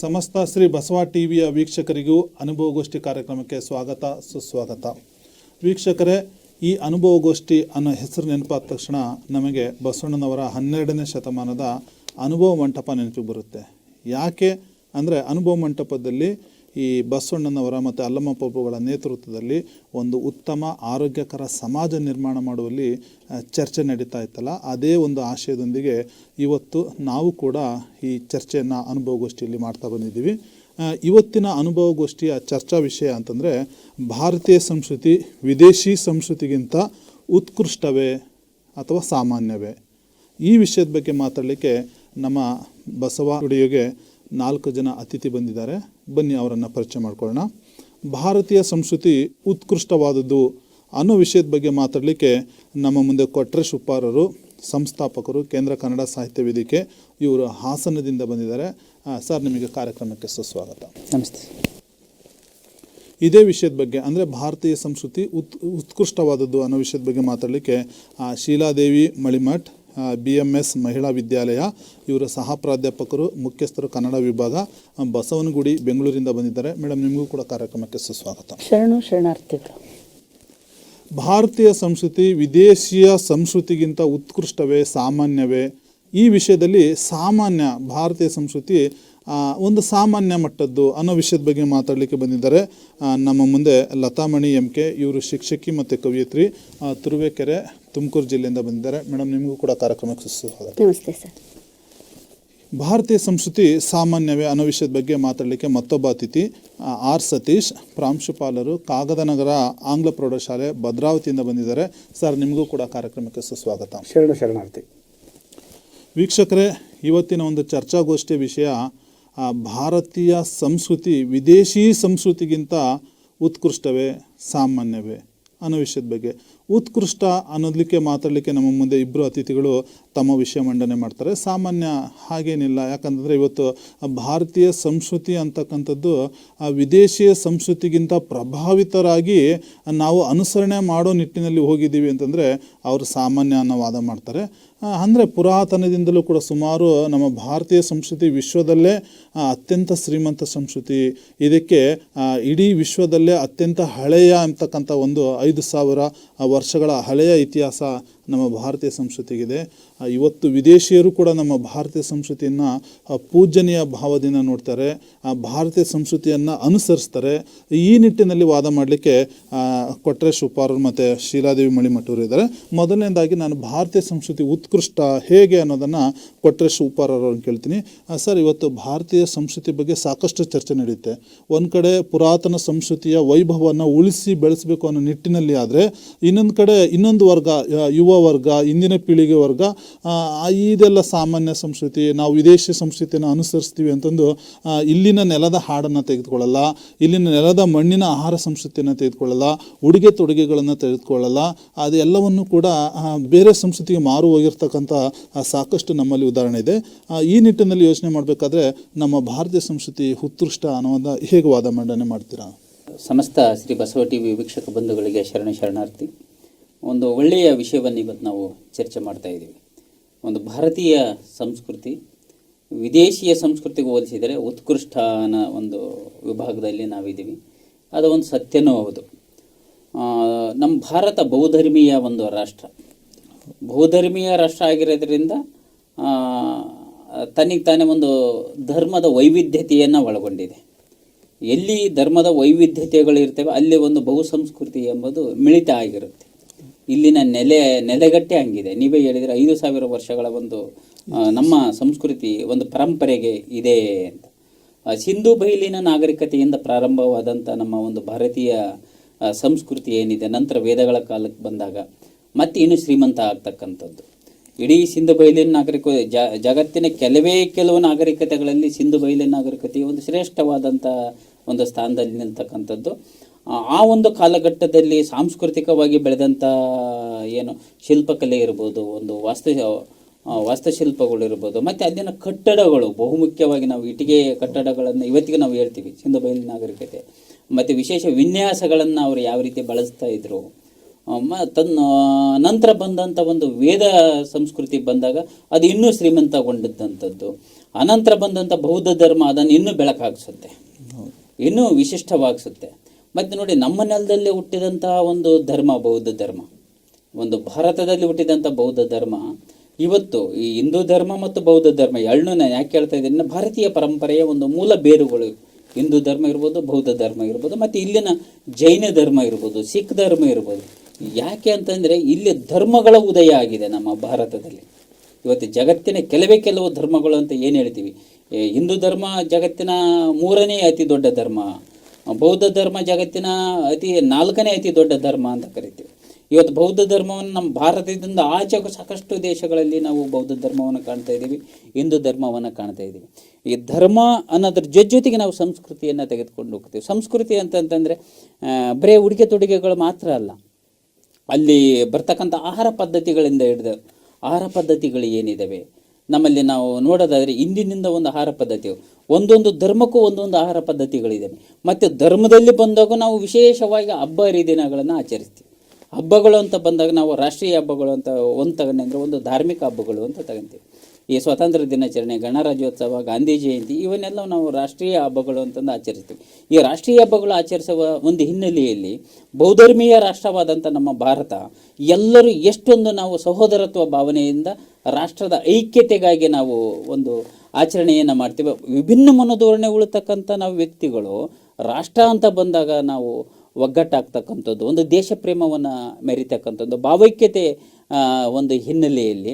ಸಮಸ್ತ ಶ್ರೀ ಬಸವ ಟಿವಿಯ ವೀಕ್ಷಕರಿಗೂ ಅನುಭವಗೋಷ್ಠಿ ಕಾರ್ಯಕ್ರಮಕ್ಕೆ ಸ್ವಾಗತ, ಸುಸ್ವಾಗತ. ವೀಕ್ಷಕರೇ, ಈ ಅನುಭವಗೋಷ್ಠಿ ಅನ್ನೋ ಹೆಸರು ನೆನಪಾದ ತಕ್ಷಣ ನಮಗೆ ಬಸವಣ್ಣನವರ ಹನ್ನೆರಡನೇ ಶತಮಾನದ ಅನುಭವ ಮಂಟಪ ನೆನಪಿಗೆ ಬರುತ್ತೆ. ಯಾಕೆ? ಅಂದರೆ ಅನುಭವ ಮಂಟಪದಲ್ಲಿ ಈ ಬಸವಣ್ಣನವರ ಮತ್ತು ಅಲ್ಲಮ್ಮ ಪಪ್ಪುಗಳ ನೇತೃತ್ವದಲ್ಲಿ ಒಂದು ಉತ್ತಮ, ಆರೋಗ್ಯಕರ ಸಮಾಜ ನಿರ್ಮಾಣ ಮಾಡುವಲ್ಲಿ ಚರ್ಚೆ ನಡೀತಾ ಇತ್ತಲ್ಲ. ಅದೇ ಒಂದು ಆಶಯದೊಂದಿಗೆ ಇವತ್ತು ನಾವು ಕೂಡ ಈ ಚರ್ಚೆಯನ್ನು ಅನುಭವಗೋಷ್ಠಿಯಲ್ಲಿ ಮಾಡ್ತಾ ಬಂದಿದ್ದೀವಿ. ಇವತ್ತಿನ ಅನುಭವಗೋಷ್ಠಿಯ ಚರ್ಚಾ ವಿಷಯ ಅಂತಂದರೆ, ಭಾರತೀಯ ಸಂಸ್ಕೃತಿ ವಿದೇಶಿ ಸಂಸ್ಕೃತಿಗಿಂತ ಉತ್ಕೃಷ್ಟವೇ ಅಥವಾ ಸಾಮಾನ್ಯವೇ? ಈ ವಿಷಯದ ಬಗ್ಗೆ ಮಾತಾಡಲಿಕ್ಕೆ ನಮ್ಮ ಬಸವ ಸ್ಟುಡಿಯೋಗೆ ನಾಲ್ಕು ಜನ ಅತಿಥಿ ಬಂದಿದ್ದಾರೆ. ಬನ್ನಿ ಅವರನ್ನು ಪರಿಚಯ ಮಾಡ್ಕೊಳ್ಳೋಣ. ಭಾರತೀಯ ಸಂಸ್ಕೃತಿ ಉತ್ಕೃಷ್ಟವಾದದ್ದು ಅನ್ನೋ ವಿಷಯದ ಬಗ್ಗೆ ಮಾತಾಡಲಿಕ್ಕೆ ನಮ್ಮ ಮುಂದೆ ಕೊಟ್ರೆ ಶುಪ್ಪಾರರು ಸಂಸ್ಥಾಪಕರು ಕೇಂದ್ರ ಕನ್ನಡ ಸಾಹಿತ್ಯ ವೇದಿಕೆ ಇವರು ಹಾಸನದಿಂದ ಬಂದಿದ್ದಾರೆ. ಸರ್ ನಿಮಗೆ ಕಾರ್ಯಕ್ರಮಕ್ಕೆ ಸುಸ್ವಾಗತ. ನಮಸ್ತೆ. ಇದೇ ವಿಷಯದ ಬಗ್ಗೆ ಅಂದರೆ ಭಾರತೀಯ ಸಂಸ್ಕೃತಿ ಉತ್ ಉತ್ಕೃಷ್ಟವಾದದ್ದು ಅನ್ನೋ ವಿಷಯದ ಬಗ್ಗೆ ಮಾತಾಡಲಿಕ್ಕೆ ಆ, Sheeladevi Malimath B M S Mahila Vidyalaya ಇವರ ಸಹ ಪ್ರಾಧ್ಯಾಪಕರು ಮುಖ್ಯಸ್ಥರು ಕನ್ನಡ ವಿಭಾಗ ಬಸವನಗುಡಿ ಬೆಂಗಳೂರಿಂದ ಬಂದಿದ್ದಾರೆ. ಮೇಡಮ್ ನಿಮಗೂ ಕೂಡ ಕಾರ್ಯಕ್ರಮಕ್ಕೆ ಸುಸ್ವಾಗತ. ಶರಣು ಶರಣಾರ್ಥಿಗಳು. ಭಾರತೀಯ ಸಂಸ್ಕೃತಿ ವಿದೇಶಿಯ ಸಂಸ್ಕೃತಿಗಿಂತ ಉತ್ಕೃಷ್ಟವೇ ಸಾಮಾನ್ಯವೇ? ಈ ವಿಷಯದಲ್ಲಿ ಸಾಮಾನ್ಯ ಭಾರತೀಯ ಸಂಸ್ಕೃತಿ ಒಂದು ಸಾಮಾನ್ಯ ಮಟ್ಟದ್ದು ಅನ್ನೋ ವಿಷಯದ ಬಗ್ಗೆ ಮಾತಾಡಲಿಕ್ಕೆ ಬಂದಿದ್ದಾರೆ. ನಮ್ಮ ಮುಂದೆ ಲತಾಮಣಿ ಎಂ ಕೆ ಇವರು ಶಿಕ್ಷಕಿ ಮತ್ತು ಕವಿಯತ್ರಿ ತುರುವೇಕೆರೆ ತುಮಕೂರು ಜಿಲ್ಲೆಯಿಂದ ಬಂದಿದ್ದಾರೆ. ಮೇಡಮ್ ನಿಮಗೂ ಕೂಡ ಕಾರ್ಯಕ್ರಮಕ್ಕೆ ಸುಸ್ವಾಗತ. ನಮಸ್ತೆ ಸರ್. ಭಾರತೀಯ ಸಂಸ್ಕೃತಿ ಸಾಮಾನ್ಯವೇ ಅನ್ನೋ ವಿಷಯದ ಬಗ್ಗೆ ಮಾತಾಡಲಿಕ್ಕೆ ಮತ್ತೊಬ್ಬ ಅತಿಥಿ ಆರ್ ಸತೀಶ್ ಪ್ರಾಂಶುಪಾಲರು ಕಾಗದನಗರ ಆಂಗ್ಲ ಪ್ರೌಢಶಾಲೆ ಭದ್ರಾವತಿಯಿಂದ ಬಂದಿದ್ದಾರೆ. ಸರ್ ನಿಮಗೂ ಕೂಡ ಕಾರ್ಯಕ್ರಮಕ್ಕೆ ಸುಸ್ವಾಗತ. ಶರಣ ಶರಣಾರ್ಥಿ. ವೀಕ್ಷಕರೇ ಇವತ್ತಿನ ಒಂದು ಚರ್ಚಾಗೋಷ್ಠಿಯ ವಿಷಯ ಭಾರತೀಯ ಸಂಸ್ಕೃತಿ ವಿದೇಶಿ ಸಂಸ್ಕೃತಿಗಿಂತ ಉತ್ಕೃಷ್ಟವೇ ಸಾಮಾನ್ಯವೇ? ಅನ್ನೋ ವಿಷಯದ ಬಗ್ಗೆ. ಉತ್ಕೃಷ್ಟ ಅನ್ನೋದಕ್ಕೆ ಮಾತಾಡಲಿಕ್ಕೆ ನಮ್ಮ ಮುಂದೆ ಇಬ್ಬರು ಅತಿಥಿಗಳು ತಮ್ಮ ವಿಷಯ ಮಂಡನೆ ಮಾಡ್ತಾರೆ. ಸಾಮಾನ್ಯ ಹಾಗೇನಿಲ್ಲ. ಯಾಕಂತಂದರೆ ಇವತ್ತು ಭಾರತೀಯ ಸಂಸ್ಕೃತಿ ಅಂತಕ್ಕಂಥದ್ದು ವಿದೇಶಿಯ ಸಂಸ್ಕೃತಿಗಿಂತ ಪ್ರಭಾವಿತರಾಗಿ ನಾವು ಅನುಸರಣೆ ಮಾಡೋ ನಿಟ್ಟಿನಲ್ಲಿ ಹೋಗಿದ್ದೀವಿ ಅಂತಂದರೆ ಅವರು ಸಾಮಾನ್ಯ ಅನ್ನೋ ವಾದ ಮಾಡ್ತಾರೆ. ಅಂದರೆ ಪುರಾತನದಿಂದಲೂ ಕೂಡ ಸುಮಾರು ನಮ್ಮ ಭಾರತೀಯ ಸಂಸ್ಕೃತಿ ವಿಶ್ವದಲ್ಲೇ ಅತ್ಯಂತ ಶ್ರೀಮಂತ ಸಂಸ್ಕೃತಿ. ಇದಕ್ಕೆ ಇಡೀ ವಿಶ್ವದಲ್ಲೇ ಅತ್ಯಂತ ಹಳೆಯ ಅಂತಕ್ಕಂಥ ಒಂದು ಐದು ಸಾವಿರ ವರ್ಷಗಳ ಹಳೆಯ ಇತಿಹಾಸ ನಮ್ಮ ಭಾರತೀಯ ಸಂಸ್ಕೃತಿಗಿದೆ. ಇವತ್ತು ವಿದೇಶಿಯರು ಕೂಡ ನಮ್ಮ ಭಾರತೀಯ ಸಂಸ್ಕೃತಿಯನ್ನು ಪೂಜನೀಯ ಭಾವದಿಂದ ನೋಡ್ತಾರೆ ಆ, ಭಾರತೀಯ ಸಂಸ್ಕೃತಿಯನ್ನು ಅನುಸರಿಸ್ತಾರೆ. ಈ ನಿಟ್ಟಿನಲ್ಲಿ ವಾದ ಮಾಡಲಿಕ್ಕೆ ಕೊಟ್ರೇಶ್ ಉಪ್ಪಾರರು ಮತ್ತು ಶೀಲಾದೇವಿ ಮಳಿಮಠವರು ಇದ್ದಾರೆ. ಮೊದಲನೇದಾಗಿ ನಾನು ಭಾರತೀಯ ಸಂಸ್ಕೃತಿ ಉತ್ಕೃಷ್ಟ ಹೇಗೆ ಅನ್ನೋದನ್ನು ಕೊಟ್ರೇಶ್ ಅಂತ ಕೇಳ್ತೀನಿ. ಸರ್ ಇವತ್ತು ಭಾರತೀಯ ಸಂಸ್ಕೃತಿ ಬಗ್ಗೆ ಸಾಕಷ್ಟು ಚರ್ಚೆ ನಡೆಯುತ್ತೆ ಒಂದು ಕಡೆ ಪುರಾತನ ಸಂಸ್ಕೃತಿಯ ವೈಭವವನ್ನು ಉಳಿಸಿ ಬೆಳೆಸಬೇಕು ಅನ್ನೋ ನಿಟ್ಟಿನಲ್ಲಿ ಆದರೆ ಇನ್ನೊಂದು ಕಡೆ ಇನ್ನೊಂದು ವರ್ಗ ಯುವ ವರ್ಗ ಇಂದಿನ ಪೀಳಿಗೆ ವರ್ಗ ಇದೆಲ್ಲ ಸಾಮಾನ್ಯ ಸಂಸ್ಕೃತಿ, ನಾವು ವಿದೇಶಿ ಸಂಸ್ಕೃತಿಯನ್ನು ಅನುಸರಿಸ್ತೀವಿ ಅಂತಂದು ಇಲ್ಲಿನ ನೆಲದ ಹಾಡನ್ನು ತೆಗೆದುಕೊಳ್ಳಲ್ಲ, ಇಲ್ಲಿನ ನೆಲದ ಮಣ್ಣಿನ ಆಹಾರ ಸಂಸ್ಕೃತಿಯನ್ನು ತೆಗೆದುಕೊಳ್ಳಲ್ಲ, ಉಡುಗೆ ತೊಡುಗೆಗಳನ್ನು ತೆಗೆದುಕೊಳ್ಳಲ್ಲ, ಅದೆಲ್ಲವನ್ನು ಕೂಡ ಬೇರೆ ಸಂಸ್ಕೃತಿಗೆ ಮಾರು ಹೋಗಿರ್ತಕ್ಕಂಥ ಸಾಕಷ್ಟು ನಮ್ಮಲ್ಲಿ ಉದಾಹರಣೆ ಇದೆ. ಈ ನಿಟ್ಟಿನಲ್ಲಿ ಯೋಚನೆ ಮಾಡಬೇಕಾದ್ರೆ, ನಮ್ಮ ಭಾರತೀಯ ಸಂಸ್ಕೃತಿ ಉತ್ಕೃಷ್ಟ ಅನ್ನೋದ ಹೇಗೆ ವಾದ ಮಂಡನೆ ಮಾಡ್ತೀರಾ? ಸಮಸ್ತ ಶ್ರೀ ಬಸವ ಟಿ ವಿ ವೀಕ್ಷಕ ಬಂಧುಗಳಿಗೆ ಶರಣ ಶರಣಾರ್ಥಿ, ಒಂದು ಒಳ್ಳೆಯ ವಿಷಯವನ್ನು ಇವತ್ತು ನಾವು ಚರ್ಚೆ ಮಾಡ್ತಾ ಇದ್ದೀವಿ. ಒಂದು ಭಾರತೀಯ ಸಂಸ್ಕೃತಿ, ವಿದೇಶಿಯ ಸಂಸ್ಕೃತಿಗೆ ಹೋಲಿಸಿದರೆ ಉತ್ಕೃಷ್ಟ ಒಂದು ವಿಭಾಗದಲ್ಲಿ ನಾವಿದ್ದೀವಿ. ಅದು ಒಂದು ಸತ್ಯನೂ ಹೌದು. ನಮ್ಮ ಭಾರತ ಬಹುಧರ್ಮೀಯ ಒಂದು ರಾಷ್ಟ್ರ. ಬಹುಧರ್ಮೀಯ ರಾಷ್ಟ್ರ ಆಗಿರೋದ್ರಿಂದ ತನಗೆ ತಾನೇ ಒಂದು ಧರ್ಮದ ವೈವಿಧ್ಯತೆಯನ್ನು ಒಳಗೊಂಡಿದೆ. ಎಲ್ಲಿ ಧರ್ಮದ ವೈವಿಧ್ಯತೆಗಳು ಇರ್ತವೆ ಅಲ್ಲಿ ಒಂದು ಬಹುಸಂಸ್ಕೃತಿ ಎಂಬುದು ಮಿಳಿತ ಆಗಿರುತ್ತೆ. ಇಲ್ಲಿನ ನೆಲೆ, ನೆಲೆಗಟ್ಟೆ ಹಂಗಿದೆ. ನೀವೇ ಹೇಳಿದರೆ ಐದು ಸಾವಿರ ವರ್ಷಗಳ ಒಂದು ನಮ್ಮ ಸಂಸ್ಕೃತಿ ಒಂದು ಪರಂಪರೆಗೆ ಇದೆ ಅಂತ. ಸಿಂಧು ಬಯಲಿನ ನಾಗರಿಕತೆಯಿಂದ ಪ್ರಾರಂಭವಾದಂಥ ನಮ್ಮ ಒಂದು ಭಾರತೀಯ ಸಂಸ್ಕೃತಿ ಏನಿದೆ, ನಂತರ ವೇದಗಳ ಕಾಲಕ್ಕೆ ಬಂದಾಗ ಮತ್ತೆ ಇನ್ನು ಶ್ರೀಮಂತ ಆಗ್ತಕ್ಕಂಥದ್ದು. ಇಡೀ ಸಿಂಧು ಬಯಲಿನ ನಾಗರಿಕ ಜಗತ್ತಿನ ಕೆಲವೇ ಕೆಲವು ನಾಗರಿಕತೆಗಳಲ್ಲಿ ಸಿಂಧು ಬಯಲಿನ ನಾಗರಿಕತೆ ಒಂದು ಶ್ರೇಷ್ಠವಾದಂಥ ಒಂದು ಸ್ಥಾನದಲ್ಲಿ ನಿಲ್ತಕ್ಕಂಥದ್ದು. ಆ ಒಂದು ಕಾಲಘಟ್ಟದಲ್ಲಿ ಸಾಂಸ್ಕೃತಿಕವಾಗಿ ಬೆಳೆದಂಥ ಏನು ಶಿಲ್ಪಕಲೆ ಇರ್ಬೋದು ಒಂದು ವಾಸ್ತು ವಾಸ್ತುಶಿಲ್ಪಗಳು ಇರ್ಬೋದು ಮತ್ತು ಅಲ್ಲಿನ ಕಟ್ಟಡಗಳು ಬಹುಮುಖ್ಯವಾಗಿ ನಾವು ಇಟ್ಟಿಗೆ ಕಟ್ಟಡಗಳನ್ನು ಇವತ್ತಿಗೆ ನಾವು ಹೇಳ್ತೀವಿ ಸಿಂಧು ಬಯಲು ನಾಗರಿಕತೆ. ಮತ್ತು ವಿಶೇಷ ವಿನ್ಯಾಸಗಳನ್ನು ಅವರು ಯಾವ ರೀತಿ ಬಳಸ್ತಾ ಇದ್ರು. ಮ ತನ್ನ ನಂತರ ಬಂದಂಥ ಒಂದು ವೇದ ಸಂಸ್ಕೃತಿ ಬಂದಾಗ ಅದು ಇನ್ನೂ ಶ್ರೀಮಂತಗೊಂಡಿದ್ದಂಥದ್ದು ಅನಂತರ ಬಂದಂಥ ಬೌದ್ಧ ಧರ್ಮ ಅದನ್ನು ಇನ್ನೂ ಬೆಳಕಾಗಿಸುತ್ತೆ. ಇನ್ನೂ ವಿಶಿಷ್ಟವಾಗಿಸುತ್ತೆ. ಮತ್ತು ನೋಡಿ, ನಮ್ಮ ನೆಲದಲ್ಲಿ ಹುಟ್ಟಿದಂತಹ ಒಂದು ಧರ್ಮ, ಬೌದ್ಧ ಧರ್ಮ. ಒಂದು ಭಾರತದಲ್ಲಿ ಹುಟ್ಟಿದಂಥ ಬೌದ್ಧ ಧರ್ಮ. ಇವತ್ತು ಈ ಹಿಂದೂ ಧರ್ಮ ಮತ್ತು ಬೌದ್ಧ ಧರ್ಮ ಎರಡನ್ನೂ ನಾನು ಯಾಕೆ ಹೇಳ್ತಾ ಇದ್ದೀನಿ ಭಾರತೀಯ ಪರಂಪರೆಯ ಒಂದು ಮೂಲ ಬೇರುಗಳು. ಹಿಂದೂ ಧರ್ಮ ಇರ್ಬೋದು, ಬೌದ್ಧ ಧರ್ಮ ಇರ್ಬೋದು, ಮತ್ತು ಇಲ್ಲಿನ ಜೈನ ಧರ್ಮ ಇರ್ಬೋದು, ಸಿಖ್ ಧರ್ಮ ಇರ್ಬೋದು. ಯಾಕೆ ಅಂತಂದರೆ, ಇಲ್ಲಿ ಧರ್ಮಗಳ ಉದಯ ಆಗಿದೆ ನಮ್ಮ ಭಾರತದಲ್ಲಿ. ಇವತ್ತು ಜಗತ್ತಿನ ಕೆಲವೇ ಕೆಲವು ಧರ್ಮಗಳು ಅಂತ ಏನು ಹೇಳ್ತೀವಿ? ಹಿಂದೂ ಧರ್ಮ ಜಗತ್ತಿನ ಮೂರನೇ ಅತಿ ದೊಡ್ಡ ಧರ್ಮ. ಬೌದ್ಧ ಧರ್ಮ ಜಗತ್ತಿನ ಅತಿ ನಾಲ್ಕನೇ ಅತಿ ದೊಡ್ಡ ಧರ್ಮ ಅಂತ ಕರಿತೀವಿ. ಇವತ್ತು ಬೌದ್ಧ ಧರ್ಮವನ್ನು ನಮ್ಮ ಭಾರತದಿಂದ ಆಚೆಗೂ ಸಾಕಷ್ಟು ದೇಶಗಳಲ್ಲಿ ನಾವು ಬೌದ್ಧ ಧರ್ಮವನ್ನು ಕಾಣ್ತಾ ಇದ್ದೀವಿ, ಹಿಂದೂ ಧರ್ಮವನ್ನು ಕಾಣ್ತಾ ಇದ್ದೀವಿ. ಈ ಧರ್ಮ ಅನ್ನೋದ್ರ ಜೊತೆ ಜೊತೆಗೆ ನಾವು ಸಂಸ್ಕೃತಿಯನ್ನು ತೆಗೆದುಕೊಂಡು ಹೋಗ್ತೀವಿ. ಸಂಸ್ಕೃತಿ ಅಂತಂತಂದರೆ ಬರೀ ಉಡುಗೆ ತೊಡುಗೆಗಳು ಮಾತ್ರ ಅಲ್ಲ. ಅಲ್ಲಿ ಬರ್ತಕ್ಕಂಥ ಆಹಾರ ಪದ್ಧತಿಗಳಿಂದ ಹಿಡಿದು ಆಹಾರ ಪದ್ಧತಿಗಳು ಏನಿದ್ದಾವೆ ನಮ್ಮಲ್ಲಿ ನಾವು ನೋಡೋದಾದರೆ ಇಂದಿನಿಂದ ಒಂದು ಆಹಾರ ಪದ್ಧತಿ ಒಂದೊಂದು ಧರ್ಮಕ್ಕೂ ಒಂದೊಂದು ಆಹಾರ ಪದ್ಧತಿಗಳಿದ್ದಾವೆ ಮತ್ತು ಧರ್ಮದಲ್ಲಿ ಬಂದಾಗ ನಾವು ವಿಶೇಷವಾಗಿ ಹಬ್ಬ ಹರಿದಿನಗಳನ್ನು ಆಚರಿಸ್ತೀವಿ. ಹಬ್ಬಗಳು ಅಂತ ಬಂದಾಗ ನಾವು ರಾಷ್ಟ್ರೀಯ ಹಬ್ಬಗಳು ಅಂತ ಒಂದು ತಗೊಂಡೆ ಅಂದರೆ ಒಂದು ಧಾರ್ಮಿಕ ಹಬ್ಬಗಳು ಅಂತ ತಗೊಂತೀವಿ. ಈ ಸ್ವಾತಂತ್ರ್ಯ ದಿನಾಚರಣೆ, ಗಣರಾಜ್ಯೋತ್ಸವ, ಗಾಂಧಿ ಜಯಂತಿ, ಇವನ್ನೆಲ್ಲ ನಾವು ರಾಷ್ಟ್ರೀಯ ಹಬ್ಬಗಳು ಅಂತಂದು ಆಚರಿಸ್ತೀವಿ. ಈ ರಾಷ್ಟ್ರೀಯ ಹಬ್ಬಗಳು ಆಚರಿಸುವ ಒಂದು ಹಿನ್ನೆಲೆಯಲ್ಲಿ ಬಹುಧರ್ಮೀಯ ರಾಷ್ಟ್ರವಾದಂಥ ನಮ್ಮ ಭಾರತ, ಎಲ್ಲರೂ ಎಷ್ಟೊಂದು ನಾವು ಸಹೋದರತ್ವ ಭಾವನೆಯಿಂದ ರಾಷ್ಟ್ರದ ಐಕ್ಯತೆಗಾಗಿ ನಾವು ಒಂದು ಆಚರಣೆಯನ್ನು ಮಾಡ್ತೀವಿ. ವಿಭಿನ್ನ ಮನೋಧೋರಣೆ ಉಳಿತಕ್ಕಂಥ ನಾವು ವ್ಯಕ್ತಿಗಳು, ರಾಷ್ಟ್ರ ಅಂತ ಬಂದಾಗ ನಾವು ಒಗ್ಗಟ್ಟಾಗ್ತಕ್ಕಂಥದ್ದು, ಒಂದು ದೇಶ ಪ್ರೇಮವನ್ನು ಮೆರಿತಕ್ಕಂಥದ್ದು, ಭಾವೈಕ್ಯತೆ ಒಂದು ಹಿನ್ನೆಲೆಯಲ್ಲಿ.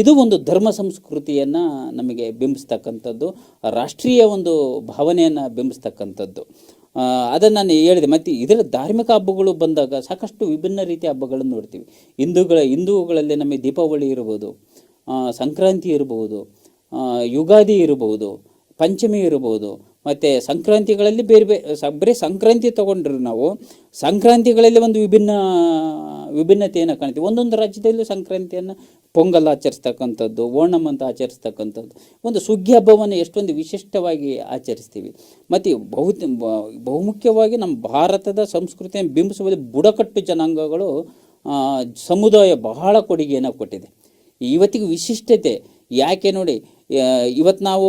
ಇದು ಒಂದು ಧರ್ಮ ಸಂಸ್ಕೃತಿಯನ್ನು ನಮಗೆ ಬಿಂಬಿಸ್ತಕ್ಕಂಥದ್ದು, ರಾಷ್ಟ್ರೀಯ ಒಂದು ಭಾವನೆಯನ್ನು ಬಿಂಬಿಸ್ತಕ್ಕಂಥದ್ದು. ಅದನ್ನು ನಾನು ಹೇಳಿದೆ, ಮತ್ತು ಇದರ ಧಾರ್ಮಿಕ ಹಬ್ಬಗಳು ಬಂದಾಗ ಸಾಕಷ್ಟು ವಿಭಿನ್ನ ರೀತಿಯ ಹಬ್ಬಗಳನ್ನು ನೋಡ್ತೀವಿ. ಹಿಂದೂಗಳ, ಹಿಂದೂಗಳಲ್ಲಿ ನಮಗೆ ದೀಪಾವಳಿ ಇರ್ಬೋದು. ಸಂಕ್ರಾಂತಿ ಇರಬಹುದು ಯುಗಾದಿ ಇರಬಹುದು ಪಂಚಮಿ ಇರಬಹುದು ಮತ್ತು ಸಂಕ್ರಾಂತಿಗಳಲ್ಲಿ ಬೇರೆ ಬೇರೆ ಬರೀ ಸಂಕ್ರಾಂತಿ ತೊಗೊಂಡ್ರೆ ನಾವು, ಸಂಕ್ರಾಂತಿಗಳಲ್ಲಿ ಒಂದು ವಿಭಿನ್ನ, ವಿಭಿನ್ನತೆಯನ್ನು ಕಾಣ್ತೀವಿ. ಒಂದೊಂದು ರಾಜ್ಯದಲ್ಲೂ ಸಂಕ್ರಾಂತಿಯನ್ನು ಪೊಂಗಲ್ ಆಚರಿಸ್ತಕ್ಕಂಥದ್ದು, ಓಣಂ ಅಂತ ಆಚರಿಸ್ತಕ್ಕಂಥದ್ದು, ಒಂದು ಸುಗ್ಗಿ ಹಬ್ಬವನ್ನು ಎಷ್ಟೊಂದು ವಿಶಿಷ್ಟವಾಗಿ ಆಚರಿಸ್ತೀವಿ. ಮತ್ತು ಬಹು ಬಹುಮುಖ್ಯವಾಗಿ ನಮ್ಮ ಭಾರತದ ಸಂಸ್ಕೃತಿಯನ್ನು ಬಿಂಬಿಸುವಲ್ಲಿ ಬುಡಕಟ್ಟು ಜನಾಂಗಗಳು ಸಮುದಾಯ ಬಹಳ ಕೊಡುಗೆಯನ್ನು ಕೊಟ್ಟಿದೆ. ಇವತ್ತಿಗೆ ವಿಶಿಷ್ಟತೆ. ಯಾಕೆ ನೋಡಿ ಇವತ್ತು ನಾವು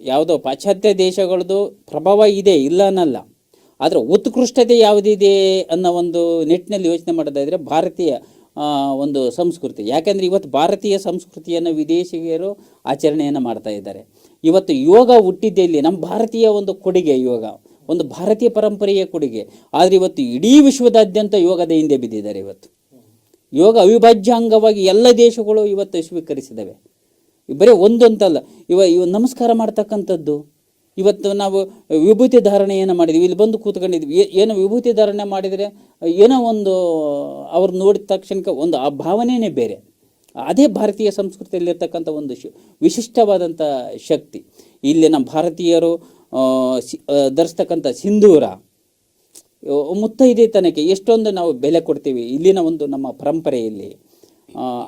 ಯಾವುದೋ ಪಾಶ್ಚಾತ್ಯ ದೇಶಗಳದ್ದು ಪ್ರಭಾವ ಇದೆ, ಇಲ್ಲ ಅನ್ನಲ್ಲ. ಆದರೆ ಉತ್ಕೃಷ್ಟತೆ ಯಾವುದಿದೆ ಅನ್ನೋ ಒಂದು ನಿಟ್ಟಿನಲ್ಲಿ ಯೋಚನೆ ಮಾಡೋದಾದರೆ ಭಾರತೀಯ ಒಂದು ಸಂಸ್ಕೃತಿ. ಯಾಕೆಂದರೆ ಇವತ್ತು ಭಾರತೀಯ ಸಂಸ್ಕೃತಿಯನ್ನು ವಿದೇಶಿಗರು ಆಚರಣೆಯನ್ನು ಮಾಡ್ತಾ ಇದ್ದಾರೆ. ಇವತ್ತು ಯೋಗ ಹುಟ್ಟಿದ್ದೇ ಇಲ್ಲಿ, ನಮ್ಮ ಭಾರತೀಯ ಒಂದು ಕೊಡುಗೆ ಯೋಗ. ಒಂದು ಭಾರತೀಯ ಪರಂಪರೆಯ ಕೊಡುಗೆ. ಆದರೆ ಇವತ್ತು ಇಡೀ ವಿಶ್ವದಾದ್ಯಂತ ಯೋಗದ ಹಿಂದೆ ಬಿದ್ದಿದ್ದಾರೆ ಇವತ್ತು. ಯೋಗ ಅವಿಭಾಜ್ಯ ಅಂಗವಾಗಿ ಎಲ್ಲ ದೇಶಗಳು ಇವತ್ತು ಸ್ವೀಕರಿಸಿದವೆ. ಬರೀ ಒಂದಂತಲ್ಲ ಇವ ಇವ ನಮಸ್ಕಾರ ಮಾಡ್ತಕ್ಕಂಥದ್ದು. ಇವತ್ತು ನಾವು ವಿಭೂತಿ ಧಾರಣೆಯನ್ನು ಮಾಡಿದ್ವಿ. ಇಲ್ಲಿ ಬಂದು ಕೂತ್ಕೊಂಡಿದ್ವಿ. ಏನು ಏನೋ ವಿಭೂತಿ ಧಾರಣೆ ಮಾಡಿದರೆ ಏನೋ ಒಂದು ಅವ್ರು ನೋಡಿದ ತಕ್ಷಣಕ್ಕೆ ಒಂದು ಆ ಭಾವನೆಯೇ ಬೇರೆ. ಅದೇ ಭಾರತೀಯ ಸಂಸ್ಕೃತಿಯಲ್ಲಿರ್ತಕ್ಕಂಥ ಒಂದು ಶು, ವಿಶಿಷ್ಟವಾದಂಥ ಶಕ್ತಿ. ಇಲ್ಲಿ ನಮ್ಮ ಭಾರತೀಯರು ಧರಿಸ್ತಕ್ಕಂಥ ಸಿಂಧೂರ ಮುತ್ತೈದೆತನಕ್ಕೆ ಎಷ್ಟೊಂದು ನಾವು ಬೆಲೆ ಕೊಡ್ತೀವಿ ಇಲ್ಲಿನ ಒಂದು ನಮ್ಮ ಪರಂಪರೆಯಲ್ಲಿ.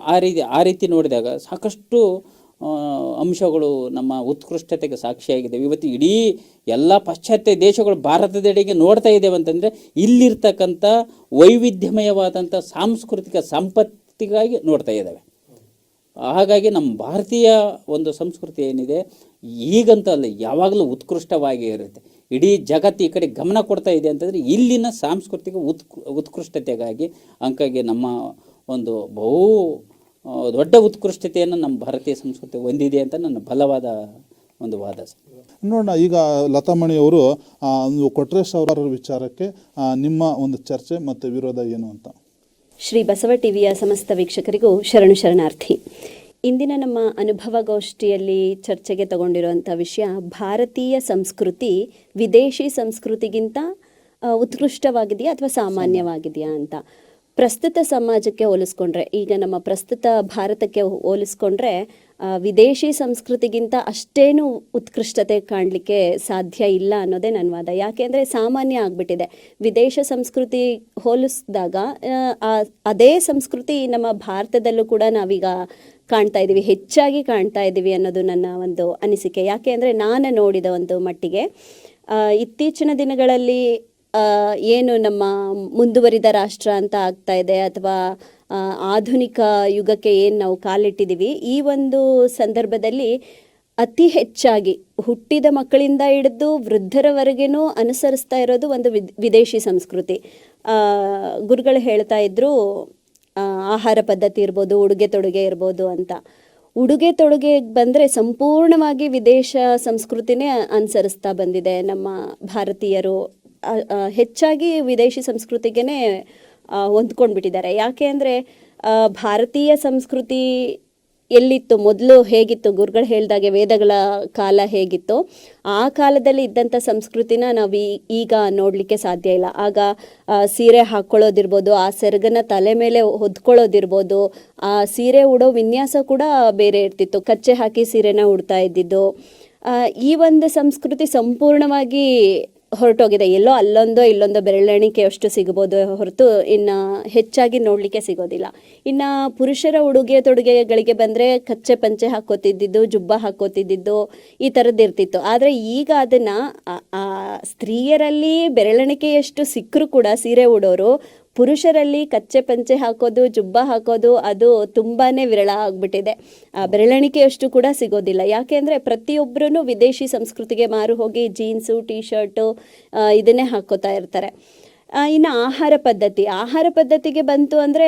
ಆ, ರೀತಿ ಆ ರೀತಿ ನೋಡಿದಾಗ ಸಾಕಷ್ಟು ಅಂಶಗಳು ನಮ್ಮ ಉತ್ಕೃಷ್ಟತೆಗೆ ಸಾಕ್ಷಿಯಾಗಿದೆ ಇವತ್ತು ಇಡೀ ಎಲ್ಲ ಪಾಶ್ಚಾತ್ಯ ದೇಶಗಳು ಭಾರತದೆಡೆಗೆ ನೋಡ್ತಾ ಇದ್ದೇವೆ ಅಂತಂದರೆ ಇಲ್ಲಿರ್ತಕ್ಕಂಥ ವೈವಿಧ್ಯಮಯವಾದಂಥ ಸಾಂಸ್ಕೃತಿಕ ಸಂಪತ್ತಿಗಾಗಿ ನೋಡ್ತಾ ಇದ್ದಾವೆ. ಹಾಗಾಗಿ ನಮ್ಮ ಭಾರತೀಯ ಒಂದು ಸಂಸ್ಕೃತಿ ಏನಿದೆ ಈಗಂತ ಅಲ್ಲ ಯಾವಾಗಲೂ ಉತ್ಕೃಷ್ಟವಾಗಿ ಇರುತ್ತೆ. ಇಡೀ ಜಗತ್ತು ಈ ಕಡೆ ಗಮನ ಕೊಡ್ತಾ ಇದೆ ಅಂತಂದರೆ ಇಲ್ಲಿನ ಸಾಂಸ್ಕೃತಿಕ ಉತ್ ಉತ್ಕೃಷ್ಟತೆಗಾಗಿ ಅಂಕಾಗಿ ನಮ್ಮ ಒಂದು ಬಹು ದೊಡ್ಡ ಉತ್ಕೃಷ್ಟತೆಯನ್ನು ನಮ್ಮ ಭಾರತೀಯ ಸಂಸ್ಕೃತಿ ಹೊಂದಿದೆ ಅಂತ ನನ್ನ ಬಲವಾದ ಒಂದು ವಾದ ಸರ್. ನೋಡೋಣ ಈಗ ಲತಾಮಣಿ ಅವರು ಆ, ಒಂದು ಕೊಟ್ರೇಶ್ ಅವರ ವಿಚಾರಕ್ಕೆ ನಿಮ್ಮ ಒಂದು ಚರ್ಚೆ ಮತ್ತು ವಿರೋಧ ಏನು ಅಂತ ಶ್ರೀ ಬಸವ ಟಿವಿಯ ಸಮಸ್ತ ವೀಕ್ಷಕರಿಗೂ ಶರಣು ಶರಣಾರ್ಥಿ ಇಂದಿನ ನಮ್ಮ ಅನುಭವಗೋಷ್ಠಿಯಲ್ಲಿ ಚರ್ಚೆಗೆ ತಗೊಂಡಿರುವಂಥ ವಿಷಯ ಭಾರತೀಯ ಸಂಸ್ಕೃತಿ ವಿದೇಶಿ ಸಂಸ್ಕೃತಿಗಿಂತ ಉತ್ಕೃಷ್ಟವಾಗಿದೆಯಾ ಅಥವಾ ಸಾಮಾನ್ಯವಾಗಿದೆಯಾ ಅಂತ. ಪ್ರಸ್ತುತ ಸಮಾಜಕ್ಕೆ ಹೋಲಿಸ್ಕೊಂಡ್ರೆ, ಈಗ ನಮ್ಮ ಪ್ರಸ್ತುತ ಭಾರತಕ್ಕೆ ಹೋಲಿಸ್ಕೊಂಡ್ರೆ ವಿದೇಶಿ ಸಂಸ್ಕೃತಿಗಿಂತ ಅಷ್ಟೇನು ಉತ್ಕೃಷ್ಟತೆ ಕಾಣಲಿಕ್ಕೆ ಸಾಧ್ಯ ಇಲ್ಲ ಅನ್ನೋದೇ ನನ್ನ ವಾದ. ಯಾಕೆಂದರೆ ಸಾಮಾನ್ಯ ಆಗಿಬಿಟ್ಟಿದೆ. ವಿದೇಶ ಸಂಸ್ಕೃತಿ ಹೋಲಿಸಿದಾಗ ಅದೇ ಸಂಸ್ಕೃತಿ ನಮ್ಮ ಭಾರತದಲ್ಲೂ ಕೂಡ ನಾವೀಗ ಕಾಣ್ತಾ ಇದ್ದೀವಿ, ಹೆಚ್ಚಾಗಿ ಕಾಣ್ತಾ ಇದ್ದೀವಿ ಅನ್ನೋದು ನನ್ನ ಒಂದು ಅನಿಸಿಕೆ. ಯಾಕೆ ಅಂದರೆ ನಾನು ನೋಡಿದ ಒಂದು ಮಟ್ಟಿಗೆ ಇತ್ತೀಚಿನ ದಿನಗಳಲ್ಲಿ ಏನು ನಮ್ಮ ಮುಂದುವರಿದ ರಾಷ್ಟ್ರ ಅಂತ ಆಗ್ತಾ ಇದೆ ಅಥವಾ ಆಧುನಿಕ ಯುಗಕ್ಕೆ ಏನು ನಾವು ಕಾಲಿಟ್ಟಿದ್ದೀವಿ, ಈ ಒಂದು ಸಂದರ್ಭದಲ್ಲಿ ಅತಿ ಹೆಚ್ಚಾಗಿ ಹುಟ್ಟಿದ ಮಕ್ಕಳಿಂದ ಹಿಡಿದು ವೃದ್ಧರವರೆಗೇನೂ ಅನುಸರಿಸ್ತಾ ಇರೋದು ಒಂದು ವಿದೇಶಿ ಸಂಸ್ಕೃತಿ. ಗುರುಗಳು ಹೇಳ್ತಾ ಇದ್ರು ಆಹಾರ ಪದ್ಧತಿ ಇರ್ಬೋದು, ಉಡುಗೆ ತೊಡುಗೆ ಇರ್ಬೋದು ಅಂತ. ಉಡುಗೆ ತೊಡುಗೆ ಬಂದರೆ ಸಂಪೂರ್ಣವಾಗಿ ವಿದೇಶ ಸಂಸ್ಕೃತಿನೇ ಅನುಸರಿಸ್ತಾ ಬಂದಿದೆ. ನಮ್ಮ ಭಾರತೀಯರು ಹೆಚ್ಚಾಗಿ ವಿದೇಶಿ ಸಂಸ್ಕೃತಿಗೇ ಹೊಂದ್ಕೊಂಡ್ಬಿಟ್ಟಿದ್ದಾರೆ. ಯಾಕೆ ಅಂದರೆ ಭಾರತೀಯ ಸಂಸ್ಕೃತಿ ಎಲ್ಲಿತ್ತು, ಮೊದಲು ಹೇಗಿತ್ತು, ಗುರುಗಳು ಹೇಳಿದಾಗೆ ವೇದಗಳ ಕಾಲ ಹೇಗಿತ್ತು, ಆ ಕಾಲದಲ್ಲಿ ಇದ್ದಂಥ ಸಂಸ್ಕೃತಿನ ನಾವು ಈಗ ನೋಡಲಿಕ್ಕೆ ಸಾಧ್ಯ ಇಲ್ಲ. ಆಗ ಸೀರೆ ಹಾಕ್ಕೊಳ್ಳೋದಿರ್ಬೋದು ಆ ಸೆರಗನ್ನ ತಲೆ ಮೇಲೆ ಹೊದ್ಕೊಳ್ಳೋದಿರ್ಬೋದು, ಆ ಸೀರೆ ಉಡೋ ವಿನ್ಯಾಸ ಕೂಡ ಬೇರೆ ಇರ್ತಿತ್ತು. ಕಚ್ಚೆ ಹಾಕಿ ಸೀರೆನ ಉಡ್ತಾ ಇದ್ದಿದ್ದು. ಈ ಒಂದು ಸಂಸ್ಕೃತಿ ಸಂಪೂರ್ಣವಾಗಿ ಹೊರಟೋಗಿದೆ. ಎಲ್ಲೋ ಅಲ್ಲೊಂದೋ ಇಲ್ಲೊಂದೋ ಬೆರಳೆಣಿಕೆಯಷ್ಟು ಸಿಗ್ಬೋದು ಹೊರತು ಇನ್ನು ಹೆಚ್ಚಾಗಿ ನೋಡಲಿಕ್ಕೆ ಸಿಗೋದಿಲ್ಲ. ಇನ್ನು ಪುರುಷರ ಉಡುಗೆ ತೊಡುಗೆಗಳಿಗೆ ಬಂದರೆ ಕಚ್ಚೆ ಪಂಚೆ ಹಾಕೋತಿದ್ದಿದ್ದು ಜುಬ್ಬ ಹಾಕೋತಿದ್ದಿದ್ದು ಈ ಥರದ್ದು ಇರ್ತಿತ್ತು. ಆದರೆ ಈಗ ಅದನ್ನು ಸ್ತ್ರೀಯರಲ್ಲಿ ಬೆರಳೆಣಿಕೆಯಷ್ಟು ಸಿಕ್ಕರೂ ಕೂಡ ಸೀರೆ ಉಡೋರು ಪುರುಷರಲ್ಲಿ ಕಚ್ಚೆ ಪಂಚೆ ಹಾಕೋದು ಜುಬ್ಬ ಹಾಕೋದು ಅದು ತುಂಬಾ ವಿರಳ ಆಗಿಬಿಟ್ಟಿದೆ. ಬೆರಳೆಣಿಕೆಯಷ್ಟು ಕೂಡ ಸಿಗೋದಿಲ್ಲ. ಯಾಕೆಂದರೆ ಪ್ರತಿಯೊಬ್ಬರೂ ವಿದೇಶಿ ಸಂಸ್ಕೃತಿಗೆ ಮಾರು ಹೋಗಿ ಜೀನ್ಸು ಟೀ ಶರ್ಟು ಇದನ್ನೇ ಹಾಕೋತಾ ಇರ್ತಾರೆ. ಇನ್ನು ಆಹಾರ ಪದ್ಧತಿ. ಆಹಾರ ಪದ್ಧತಿಗೆ ಬಂತು ಅಂದರೆ